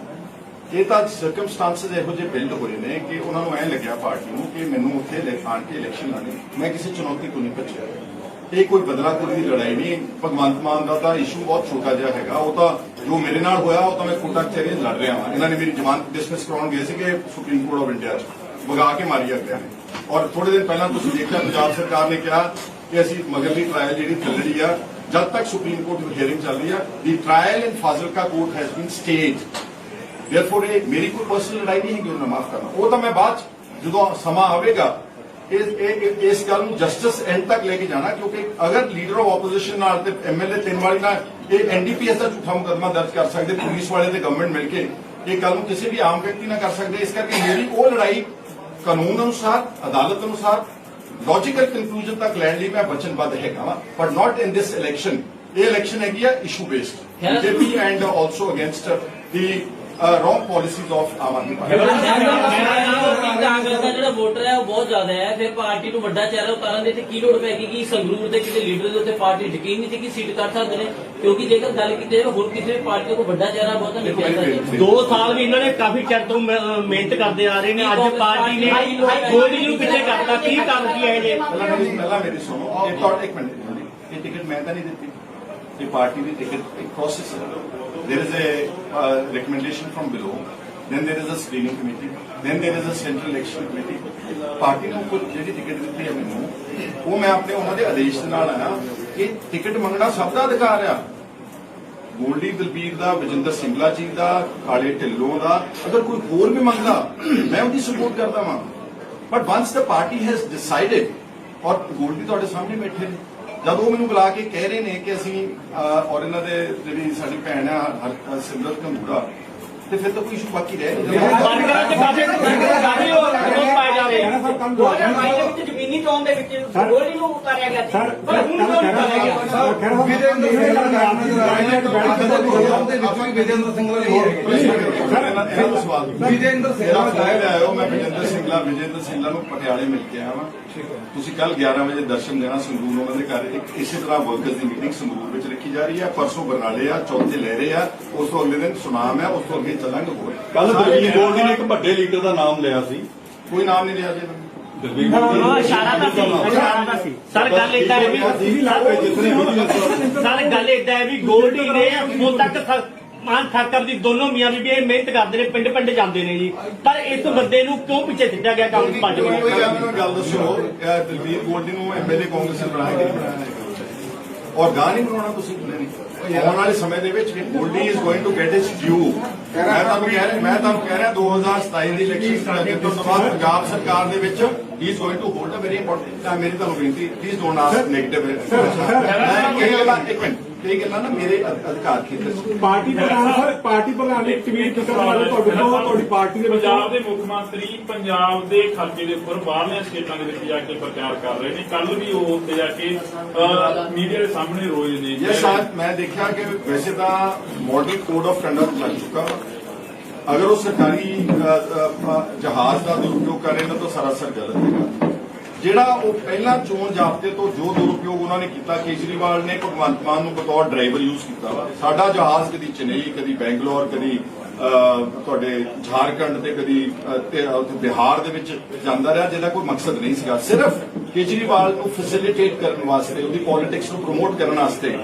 ਇਹ ਤਾਂ ਸਰਕਮਸਟੈਂਸਸ ਇਹੋ ਜਿਹੇ ਬਿਲਡ ਹੋਏ ਨੇ ਕਿ ਉਹਨਾਂ ਨੂੰ ਐ ਲੱਗਿਆ ਪਾਰਟੀ ਨੂੰ ਕਿ ਮੈਨੂੰ ਉੱਥੇ ਆਣ ਕੇ ਇਲੈਕਸ਼ਨ ਲੜਨੀ ਮੈਂ ਕਿਸੇ ਚੁਣੌਤੀ ਤੋਂ ਨਹੀਂ ਬਚਿਆ। ਇਹ ਕੋਈ ਬਦਲਾਖੋਰੀ ਦੀ ਲੜਾਈ ਨਹੀਂ, ਭਗਵੰਤ ਮਾਨ ਦਾ ਤਾਂ ਇਸ਼ੂ ਬਹੁਤ ਛੋਟਾ ਜਿਹਾ ਹੈਗਾ, ਉਹ ਤਾਂ ਜੋ ਮੇਰੇ ਨਾਲ ਹੋਇਆ, ਉਹ ਤਾਂ ਮੈਂ ਕੋਟਾ ਕਚਹਿਰੀ ਲੜ ਰਿਹਾ ਹਾਂ। ਇਹਨਾਂ ਨੇ ਮੇਰੀ ਜ਼ਮਾਨਤ ਡਿਸਮਿਸ ਕਰਾਉਣ ਗਏ ਸੀ ਕਿ ਸੁਪਰੀਮ ਕੋਰਟ ਆਫ ਇੰਡੀਆ 'ਚ, ਵਗਾ ਕੇ ਮਾਰੀ ਗਿਆ ਔਰ ਥੋੜੇ ਦਿਨ ਪਹਿਲਾਂ ਤੁਸੀਂ ਦੇਖਿਆ ਪੰਜਾਬ ਸਰਕਾਰ ਨੇ ਕਿਹਾ ਕਿ ਅਸੀਂ ਮਗਰਲੀ ਟ੍ਰਾਇਲ ਜਿਹੜੀ ਚੱਲ ਆ, ਜਦ ਤੱਕ ਸੁਪਰੀਮ ਕੋਰਟ ਦੀ ਹੀਅਰਿੰਗ ਚੱਲ ਰਹੀ ਆ the trial in Fazilka court has been stayed therefore ਇਹ ਮੇਰੀ ਕੋਈ ਪਰਸਨਲ ਲੜਾਈ ਨਹੀਂ ਹੈਗੀ, ਉਹਨਾਂ ਮਾਫ ਕਰਨਾ। ਉਹ ਤਾਂ ਮੈਂ ਬਾਅਦ ਜਦੋਂ ਸਮਾਂ ਆਵੇਗਾ ਇਸ ਇਸ ਗੱਲ ਨੂੰ ਜਸਟਿਸ ਐਂਡ ਤੱਕ ਲੈ ਕੇ ਜਾਣਾ, ਕਿਉਂਕਿ ਅਗਰ ਲੀਡਰ ਆਫ ਆਪੋਜੀਸ਼ਨ ਨਾਲ ਤੇ ਐਮਐਲਏ ਤਿੰਨ ਵਾਲੀ ਨਾਲ, ਇਹ ਐਨਡੀਪੀਐਸ ਦਾ ਝੂਠਾ ਮੁਕੱਦਮਾ ਦਰਜ ਕਰ ਸਕਦੇ, ਪੁਲਿਸ ਵਾਲੇ ਤੇ ਗਵਰਨਮੈਂਟ ਮਿਲ ਕੇ, ਇਹ ਗੱਲ ਨੂੰ ਕਿਸੇ ਵੀ ਆਮ ਵਿਅਕਤੀ ਨਾਲ ਕਰ ਸਕਦੇ, ਇਸ ਕਰਕੇ ਮੇਰੀ ਉਹ ਲੜਾਈ ਕਾਨੂੰਨ ਅਨੁਸਾਰ, ਅਦਾਲਤ ਅਨੁਸਾਰ ਲੌਜੀਕਲ ਕੰਕਲੂਜਨ ਤੱਕ ਲੈਣ ਲਈ ਮੈਂ ਵਚਨਬੱਧ ਹੈਗਾ ਵਾ but not in this election ਇਹ ਇਲੈਕਸ਼ਨ ਹੈਗੀ ਆ issue based. BJP and also against the wrong policies of Aam Aadmi party Congress ਦਾ ਜਿਹੜਾ ਵੋਟਰ ਹੈ ਉਹ ਬਹੁਤ ਜ਼ਿਆਦਾ ਹੈ। ਫਿਰ ਪਾਰਟੀ ਨੂੰ ਵੱਡਾ ਚਿਹਰਾ ਉਤਾਰਨ ਦੇ ਤੇ ਕੀ ਲੋੜ ਪੈਗੀ ਕਿ ਸੰਗਰੂਰ ਦੇ ਕਿਸੇ ਲੀਡਰ ਦੇ ਉੱਤੇ ਪਾਰਟੀ ਯਕੀਨ ਨਹੀਂ ਸੀ ਕਿ ਸੀਟ ਕਰ ਸਕਦੇ ਨੇ? ਕਿਉਂਕਿ ਜੇਕਰ ਗੱਲ ਕੀਤੀ ਜਾਵੇ ਹੋਰ ਕਿਸੇ ਵੀ ਪਾਰਟੀ ਕੋਲ ਵੱਡਾ ਚਿਹਰਾ ਬਹੁਤਾ ਨਹੀਂ ਕਹਿ ਸਕਦੇ ਦੋ ਸਾਲ ਵੀ ਇਹਨਾਂ ਨੇ ਕਾਫੀ ਚਿਰ ਤੋਂ ਮਿਹਨਤ ਕਰਦੇ ਆ ਰਹੇ ਨੇ। ਅੱਜ ਪਾਰਟੀ ਨੇ ਗੋਲਡੀ ਨੂੰ ਪਿੱਛੇ ਕਰਤਾ ਕੀ ਕਾਰਨ ਕੀ ਹੈ ਜੇ ਪਹਿਲਾਂ ਮੇਰੀ ਪਹਿਲਾਂ ਮੇਰੀ ਸੁਣੋ। ਇਹ ਟਿਕਟ ਮੈਂ ਤਾਂ ਨਹੀਂ ਦਿੱਤੀ। ਇਹ ਪਾਰਟੀ ਦੀ ਟਿਕਟ ਇੱਕ ਪ੍ਰੋਸੈਸ ਹੈ। There is a uh, recommendation from below. Then there is a screening committee. Then there is a central election committee. Party ਨੂੰ ਕੋਈ ਜਿਹੜੀ ਟਿਕਟ ਦਿੱਤੀ ਹੈ ਮੈਨੂੰ ਉਹ ਮੈਂ ਆਪਣੇ ਉਹਨਾਂ ਦੇ ਆਦੇਸ਼ ਦੇ ਨਾਲ ਆਇਆ ਕਿ ਟਿਕਟ ਮੰਗਣਾ ਸਭ ਦਾ ਅਧਿਕਾਰ ਆ। ਗੋਲਡੀ ਦਲਬੀਰ ਦਾ ਵਜਿੰਦਰ ਸਿੰਗਲਾ ਜੀ ਦਾ ਕਾਲੇ ਢਿੱਲੋਂ ਦਾ ਅਗਰ ਕੋਈ ਹੋਰ ਵੀ ਮੰਗਦਾ ਮੈਂ ਉਹਦੀ ਸਪੋਰਟ ਕਰਦਾ ਵਾਂ। But once the party has decided ਔਰ ਗੋਲਡੀ ਤੁਹਾਡੇ ਸਾਹਮਣੇ ਬੈਠੇ ਨੇ ਜਦ ਉਹ ਮੈਨੂੰ ਬੁਲਾ ਕੇ ਕਹਿ ਰਹੇ ਨੇ ਕਿ ਅਸੀਂ ਔਰ ਇਹਨਾਂ ਦੇ ਜਿਹੜੀ ਸਾਡੀ ਭੈਣ ਆ ਹਰ- ਸਿਮਰਤ ਕੰਗੂੜਾ ਤੇ ਫਿਰ ਤਾਂ ਕੋਈ ਇਸ਼ੂ ਬਾਕੀ ਰਹਿ ਨਹੀਂ ਜਾਂਦਾ। ਵਰਕਰਾਂ ਚ ਕਾਫੀ ਕਾਫੀ ਹੋਰ ਵਿਰੋਧ ਪਾਏ ਜਾ ਰਹੇ ਆ 2022 ਦੇ ਵਿੱਚ ਜ਼ਮੀਨੀ ਮੀਂਹ ਚੋਣ ਦੇ ਵਿੱਚ ਗੋਲੀ ਨੂੰ ਉਤਾਰਿਆ ਗਿਆ ਸੀ ਸਰ, ਪਰ ਹੁਣ ਕਿਉਂ ਨਹੀਂ ਉਤਾਰਿਆ ਗਿਆ ਵਿਜੇਂਦਰ ਸਿੰਘ ਦਾ ਨਾਮ ਨਜ਼ਰ ਆ ਰਿਹਾ ਹੈ ਅੱਜ ਦੇ ਪ੍ਰੋਗਰਾਮ ਦੇ ਵਿੱਚ ਵੀ ਵਿਜੇਂਦਰ ਸਿੰਘ ਦਾ ਨਹੀਂ ਹੈ ਇਹਨਾਂ ਇਹਨਾਂ ਦਾ ਸਵਾਲ ਵਿਜੇਂਦਰ ਸਿੰਘ ਮੇਰਾ ਦਾ ਫੋਨ ਆਇਓ ਮੈਂ ਵਿਜੇਂਦਰ ਸਿੰਘਲਾ ਵਿਜੇਂਦਰ ਸਿੰਘਲਾ ਨੂੰ ਪਟਿਆਲੇ ਮਿਲ ਕੇ ਆਇਆ ਵਾਂ ਤੁਸੀਂ ਕੱਲ 11 ਵਜੇ ਦਰਸ਼ਨ ਦੇਣਾ ਸੰਗਰੂਰ ਉਹਨਾਂ ਦੇ ਘਰ ਇੱਕ ਇਸੇ ਤਰ੍ਹਾਂ ਵਰਕਰਸ ਦੀ ਮੀਟਿੰਗ ਸੰਗਰੂਰ ਵਿੱਚ ਰੱਖੀ ਜਾ ਰਹੀ ਹੈ ਪਰਸੋਂ ਬਰਨਾਲੇ ਆ ਚੌਥੇ ਲਹਿਰੇ ਆ ਉਸ ਤੋਂ ਅਗਲੇ ਦਿਨ ਸੁਨਾਮ ਹੈ ਉਸ ਤੋਂ ਅੱਗੇ ਚੱਲਾਂਗੇ ਹੋਰ ਕੱਲ ਦਲਵੀਰ ਗੋਲਡੀ ਨੇ ਇੱਕ ਵੱਡੇ ਲੀਡਰ ਦਾ ਨਾਮ ਲਿਆ ਸੀ ਕੋਈ ਨਾਮ ਨਹੀਂ ਲਿਆ ਜੀ ਉਹ ਇਸ਼ਾਰਾ ਤਾਂ ਸੀ ਇਸ਼ਾਰਾ ਤਾਂ ਸੀ ਸਰ ਗੱਲ ਏਦਾਂ ਹੈ ਵੀ ਜਿਸਨੇ ਵਿਜੀਲੈਂਸ ਸਰ ਗੱਲ ਏਦਾਂ ਹੈ ਵੀ ਗੋਲਡੀ ਨੇ ਹੁਣ ਤੱਕ ਥ- ਮਾਨ ਠਾਕਰ ਦੀ ਦੋਨੋਂ ਮੀਆਂ ਬੀਬੀ ਇਹ ਮਿਹਨਤ ਕਰਦੇ ਨੇ ਪਿੰਡ ਪਿੰਡ ਜਾਂਦੇ ਨੇ ਜੀ। ਪਰ ਇਸ ਬੰਦੇ ਨੂੰ ਕਿਉਂ ਪਿੱਛੇ ਸਿੱਟਿਆ ਗਿਆ ਕਾਂਗਰਸ ਪਾਰਟੀ ਕੋਈ ਗੱਲ ਦੱਸੋ। ਇਹ ਦਲਵੀਰ ਗੋਲਡੀ ਨੂੰ ਐਮਐਲਏ ਕਾਂਗਰਸ ਨੇ ਬਣਾਇਆ ਕਿ ਨਹੀਂ ਬਣਾਇਆ? ਔਰ ਗਾਂ ਨਹੀਂ ਬਣਾਉਣਾ ਤੁਸੀਂ? ਆਉਣ ਵਾਲੇ ਸਮੇਂ ਦੇ ਵਿੱਚ Goldy is going to get his due ਮੈਂ ਤੁਹਾਨੂੰ ਕਹਿ ਰਿਹਾ ਮੈਂ ਤੁਹਾਨੂੰ ਕਹਿ ਰਿਹਾ 2027 ਦੀ ਇਲੈਕਸ਼ਨ ਤੋਂ ਬਾਅਦ ਪੰਜਾਬ ਸਰਕਾਰ ਦੇ ਵਿੱਚ he is going to hold a very important ਮੇਰੀ ਤੁਹਾਨੂੰ ਬੇਨਤੀ ਪਲੀਜ਼ ਡੋਨਟ ਆਸਕ ਨੈਗੇਟਿਵ ਗੱਲਾਂ ਇੱਕ ਮਿੰਟ। ਇਹ ਗੱਲਾਂ ਨਾ ਮੇਰੇ ਅਧ- ਅਧਿਕਾਰ ਖੇਤਰ ਚ। ਪਾਰਟੀ ਪ੍ਰਧਾਨ ਸਰ ਪਾਰਟੀ ਪ੍ਰਧਾਨ ਨੇ ਟਵੀਟ ਕੀਤਾ ਵਾਲੇ ਤੁਹਾਡੇ ਤੋਂ ਤੁਹਾਡੀ ਪਾਰਟੀ ਦੇ ਵਿੱਚ। ਪੰਜਾਬ ਦੇ ਮੁੱਖ ਮੰਤਰੀ ਪੰਜਾਬ ਦੇ ਖਰਚੇ ਦੇ ਉੱਪਰ ਬਾਹਰਲੀਆਂ ਸਟੇਟਾਂ ਦੇ ਵਿੱਚ ਜਾ ਕੇ ਪ੍ਰਚਾਰ ਕਰ ਰਹੇ ਨੇ। ਕੱਲ ਵੀ ਉਹ ਉੱਥੇ ਜਾ ਕੇ ਮੀਡੀਆ ਦੇ ਸਾਹਮਣੇ ਰੋਏ ਨੇ। ਸ਼ਾਇਦ ਮੈਂ ਦੇਖਿਆ ਕਿ ਵੈਸੇ ਤਾਂ ਮਾਡਲ ਕੋਡ ਆਫ ਕੰਡਕਟ ਲੱਗ ਚੁੱਕਾ। ਵਾ। ਅਗਰ ਉਹ ਸਰਕਾਰੀ ਅ, ਅ, ਅ, ਜਹਾਜ਼ ਦਾ ਦੁਰਉਪਯੋਗ ਕਰ ਰਹੇ ਨੇ ਤਾਂ ਸਰਾਸਰ ਗਲਤ ਹੈਗਾ। ਜਿਹੜਾ ਉਹ ਪਹਿਲਾਂ ਚੋਣ ਜਾਬਤੇ ਤੋਂ ਜੋ ਦੁਰਉਪਯੋਗ ਉਹਨਾਂ ਨੇ ਕੀਤਾ, ਕੇਜਰੀਵਾਲ ਨੇ ਭਗਵੰਤ ਮਾਨ ਨੂੰ ਬਤੌਰ ਡਰਾਈਵਰ ਯੂਜ਼ ਕੀਤਾ ਵਾ। ਸਾਡਾ ਜਹਾਜ਼ ਕਦੀ ਚੇਨਈ, ਕਦੀ ਬੈਂਗਲੌਰ, ਕਦੀ ਤੁਹਾਡੇ ਝਾਰਖੰਡ ਤੇ ਕਦੀ ਬਿਹਾਰ ਦੇ ਵਿੱਚ ਜਾਂਦਾ ਰਿਹਾ, ਜਿਹਦਾ ਕੋਈ ਮਕਸਦ ਨਹੀਂ ਸੀਗਾ। ਸਿਰਫ ਕੇਜਰੀਵਾਲ ਨੂੰ ਫੈਸਿਲਿਟੇਟ ਕਰਨ ਵਾਸਤੇ, ਉਹਦੀ ਪੋਲਿਟਿਕਸ ਨੂੰ ਪ੍ਰਮੋਟ ਕਰਨ ਵਾਸਤੇ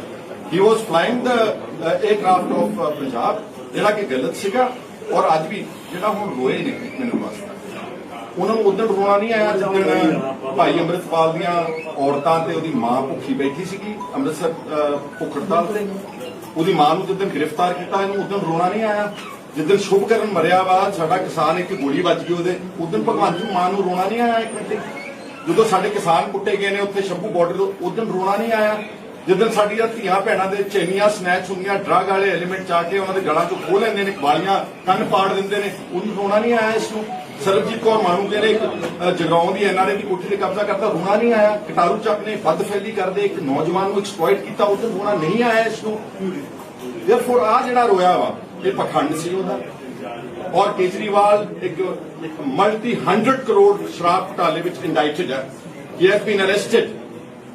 ਹੀ was flying the aircraft of Punjab, ਜਿਹੜਾ ਕਿ ਗਲਤ ਸੀਗਾ, ਔਰ ਅੱਜ ਵੀ ਜਿਹੜਾ ਹੁਣ ਰੋਏ ਨੇ ਮੈਨੂੰ ਵਾਸਤੇ। ਉਹਨਾਂ ਨੂੰ ਉਦੋਂ ਰੋਣਾ ਨਹੀਂ ਆਇਆ ਜਿੱਦਣ ਭਾਈ ਅੰਮ੍ਰਿਤਪਾਲ ਦੀਆਂ ਔਰਤਾਂ ਤੇ ਉਹਦੀ ਮਾਂ ਭੁੱਖੀ ਬੈਠੀ ਸੀਗੀ ਅੰਮ੍ਰਿਤਸਰ ਅਹ, ਤੇ। ਉਹਦੀ ਮਾਂ ਨੂੰ ਜਿੱਦਣ ਗ੍ਰਿਫਤਾਰ ਕੀਤਾ ਇਹਨੂੰ ਉਦੋਂ ਰੋਣਾ ਨਹੀਂ ਆਇਆ। ਜਿੱਦਣ ਸ਼ੁਭਕਰਨ ਮਰਿਆ ਵਾ ਸਾਡਾ ਕਿਸਾਨ ਇੱਕ ਗੋਲੀ ਵੱਜ ਗਈ ਉਹਦੇ। ਉਦੋਂ ਭਗਵੰਤ ਮਾਨ ਨੂੰ ਰੋਣਾ ਨਹੀਂ ਆਇਆ ਇੱਕ ਮਿੰਟ। ਜਦੋਂ ਸਾਡੇ ਕਿਸਾਨ ਕੁੱਟੇ ਗਏ ਨੇ ਉੱਥੇ ਸ਼ੰਭੂ ਬਾਰਡਰ ਤੋਂ ਉਦੋਂ ਰੋਣਾ ਨਹੀਂ ਆਇਆ। ਜਦੋਂ ਸਾਡੀਆਂ ਧੀਆਂ ਭੈਣਾਂ ਦੇ ਚੈਨੀਆਂ ਸਨੈਚ ਹੁੰਦੀਆਂ ਡਰਗ ਵਾਲੇ ਐਲੀਮੈਂਟ ਚਾ ਕੇ ਉਹਨਾਂ ਦੇ ਗਲਾਂ ਚੋਂ ਖੋਹ ਲੈਂਦੇ ਨੇ ਵਾਲੀਆਂ ਕੰਨ ਪਾੜ ਦਿੰਦੇ ਨੇ ਉਦੋਂ ਰੋਣਾ ਨਹੀਂ ਆਇਆ ਇਸ ਨੂੰ। ਸਰਬਜੀਤ ਕੌਰ ਮਾਨੂ ਜਿਹੜੇ ਇੱਕ ਅ, ਜਗਰਾਉਂ ਦੀ ਐਨਆਰਏ ਦੀ ਕੋਠੀ ਤੇ ਕਬਜ਼ਾ ਕਰਦਾ ਰੋਣਾ ਨਹੀਂ ਆਇਆ। ਕਟਾਰੂ ਚੱਕ ਨੇ ਬਦਫੈਲੀ ਕਰਦੇ ਇੱਕ ਨੌਜਵਾਨ ਨੂੰ ਐਕਸਪਲੋਇਟ ਕੀਤਾ ਉਦੋਂ ਰੋਣਾ ਨਹੀਂ ਆਇਆ ਇਸ ਨੂੰ। ਦੇਰਫੋਰ ਆ ਜਿਹੜਾ ਰੋਇਆ ਵਾ ਇਹ ਪਖੰਡ ਸੀ ਉਹਦਾ। ਔਰ ਕੇਜਰੀਵਾਲ ਇੱਕ ਇੱਕ ਮਲਟੀ 100 ਕਰੋੜ ਸ਼ਰਾਬ ਘੁਟਾਲੇ ਵਿੱਚ ਇੰਡਾਈਟਡ ਹੈ ਹੀ ਹੈਜ਼ ਬੀਨ ਅਰੈਸਟਡ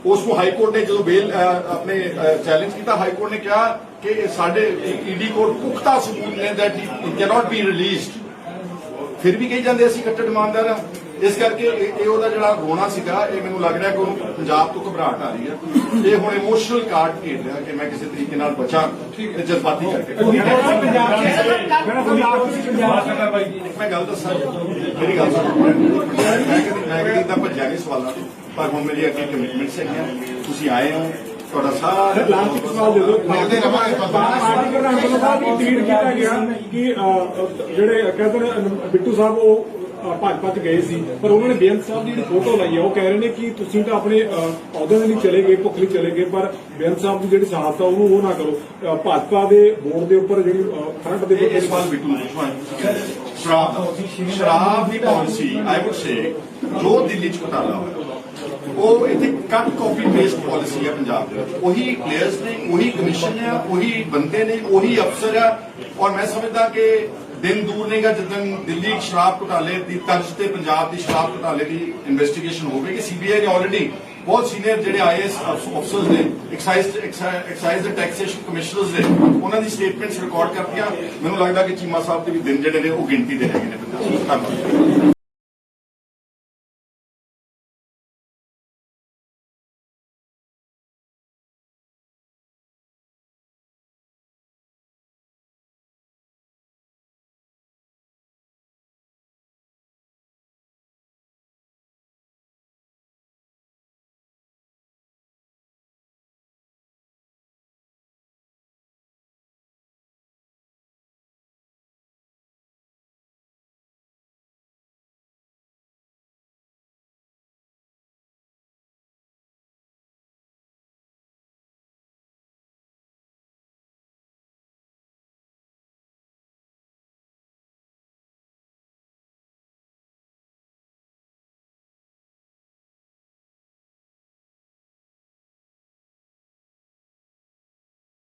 ਉਸ ਨੂੰ ਹਾਈ ਕੋਰਟ ਨੇ ਜਦੋਂ ਬੇਲ ਆਪਣੇ ਚੈਲੰਜ ਕੀਤਾ ਹਾਈ ਕੋਰਟ ਨੇ ਕਿਹਾ ਕਿ ਇਹ ਸਾਡੇ ਈਡੀ ਕੋਲ ਪੁਖਤਾ ਸਬੂਤ ਨੇ that he cannot be released ਫਿਰ ਵੀ ਕਹੀ ਜਾਂਦੇ ਅਸੀਂ ਕੱਟੜ ਇਮਾਨਦਾਰ ਆ। ਇਸ ਕਰਕੇ ਇਹ ਇਹ ਉਹਦਾ ਜਿਹੜਾ ਰੋਣਾ ਸੀਗਾ ਇਹ ਮੈਨੂੰ ਲੱਗ ਰਿਹਾ ਕਿ ਉਹਨੂੰ ਪੰਜਾਬ ਤੋਂ ਘਬਰਾਹਟ ਆ ਰਹੀ ਹੈ ਇਹ ਹੁਣ ਇਮੋਸ਼ਨਲ ਕਾਰਡ ਖੇਡ ਰਿਹਾ ਕਿ ਮੈਂ ਕਿਸੇ ਤਰੀਕੇ ਨਾਲ ਬਚਾਂ ਤੇ ਜਜ਼ਬਾਤੀ ਕਰਕੇ ਮੈਂ ਗੱਲ ਦੱਸਾਂ ਮੇਰੀ ਗੱਲ ਸੁਣੋ। ਮੈਂ ਕਦੀ ਮੈਂ ਕਦੀ ਤਾਂ ਭੱਜਿਆ ਨਹੀਂ ਸਵਾਲਾਂ ਤੋਂ ਪਰ ਹੁਣ ਮੇਰੀ ਅੱਗੇ ਕਮਿਟਮੈਂਟਸ ਹੈਗੀਆਂ। ਤੁਸੀਂ ਆਏ ਹੋ ਤੁਹਾਡਾ ਸਾਰਾ ਲਾਸਟ ਸਵਾਲ ਦੇ ਦਿਓ। ਪਾਰਟੀ ਪ੍ਰਧਾਨ ਵੱਲੋਂ ਸਾਹਿਬ ਇੱਕ ਟਵੀਟ ਕੀਤਾ ਗਿਆ ਕਿ ਅਹ, ਜਿਹੜੇ ਕਹਿੰਦੇ ਨੇ ਬਿੱਟੂ ਸਾਹਿਬ ਉਹ ਅਹ, ਭਾਜਪਾ ਚ ਗਏ ਸੀ। ਪਰ ਉਹਨਾਂ ਨੇ ਬੇਅੰਤ ਸਾਹਿਬ ਦੀ ਜਿਹੜੀ ਫੋਟੋ ਲਾਈ ਹੈ ਉਹ ਕਹਿ ਰਹੇ ਨੇ ਕਿ ਤੁਸੀਂ ਤਾਂ ਆਪਣੇ ਅਹ, ਅਹੁਦੇ ਦੇ ਲਈ ਚਲੇ ਗਏ ਭੁੱਖ ਲਈ ਚਲੇ ਗਏ ਪਰ ਬੇਅੰਤ ਸਾਹਿਬ ਦੀ ਜਿਹੜੀ ਸ਼ਹਾਦਤ ਆ ਉਹਨੂੰ ਉਹ ਨਾ ਕਰੋ। ਅਹ, ਭਾਜਪਾ ਦੇ ਬੋਰਡ ਦੇ ਉੱਪਰ ਜਿਹੜੀ ਫਰੰਟ ਦੇ ਇਹ ਉੱਪਰ ਸਵਾਲ ਬਿੱਟੂ ਨੂੰ ਪੁੱਛਣਾ ਸ਼ਰਾਬ ਸ਼ਰਾਬ ਦੀ ਪਾਲਿਸੀ ਆਈ ਊਡ ਸੇ ਜੋ ਦਿੱਲੀ ਚ ਘੁਟਾਲਾ ਹੋਇਆ ਉਹ ਇੱਥੇ ਕੱਟ ਕਾਪੀ ਪੇਸਟ ਪਾਲਿਸੀ ਹੈ ਪੰਜਾਬ ਦੇ। ਉਹੀ ਪਲੇਅਰਸ ਨੇ, ਉਹੀ ਕਮਿਸ਼ਨ ਆ ਉਹੀ ਬੰਦੇ ਨੇ, ਉਹੀ ਅਫਸਰ ਆ ਔਰ ਮੈਂ ਸਮਝਦਾ ਕਿ ਦਿਨ ਦੂਰ ਨਹੀਂਗਾ ਜਦੋਂ ਦਿੱਲੀ ਸ਼ਰਾਬ ਘੁਟਾਲੇ ਦੀ ਤਰਜ਼ ਤੇ ਪੰਜਾਬ ਦੀ ਸ਼ਰਾਬ ਘੁਟਾਲੇ ਦੀ ਇਨਵੈਸਟੀਗੇਸ਼ਨ ਹੋਵੇਗੀ। ਸੀਬੀਆਈ ਨੇ ਆਲਰੇਡੀ ਬਹੁਤ ਸੀਨੀਅਰ ਜਿਹੜੇ ਆਈਐਸ ਅਫਸਰਸ ਨੇ ਐਕਸਾਈਜ਼ ਐਕਸਾਈਜ਼ ਦੇ ਟੈਕਸੇਸ਼ਨ ਕਮਿਸ਼ਨਰਸ ਨੇ, ਉਹਨਾਂ ਦੀ ਸਟੇਟਮੈਂਟਸ ਰਿਕਾਰਡ ਕਰਤੀਆਂ। ਮੈਨੂੰ ਲੱਗਦਾ ਕਿ ਚੀਮਾ ਸਾਹਿਬ ਦੇ ਵੀ ਦਿਨ ਜਿਹੜੇ ਨੇ, ਉਹ ਗਿਣਤੀ ਦੇ ਹੈਗੇ ਨੇ ਪੰਜਾਬ ਧੰਨਵਾਦ।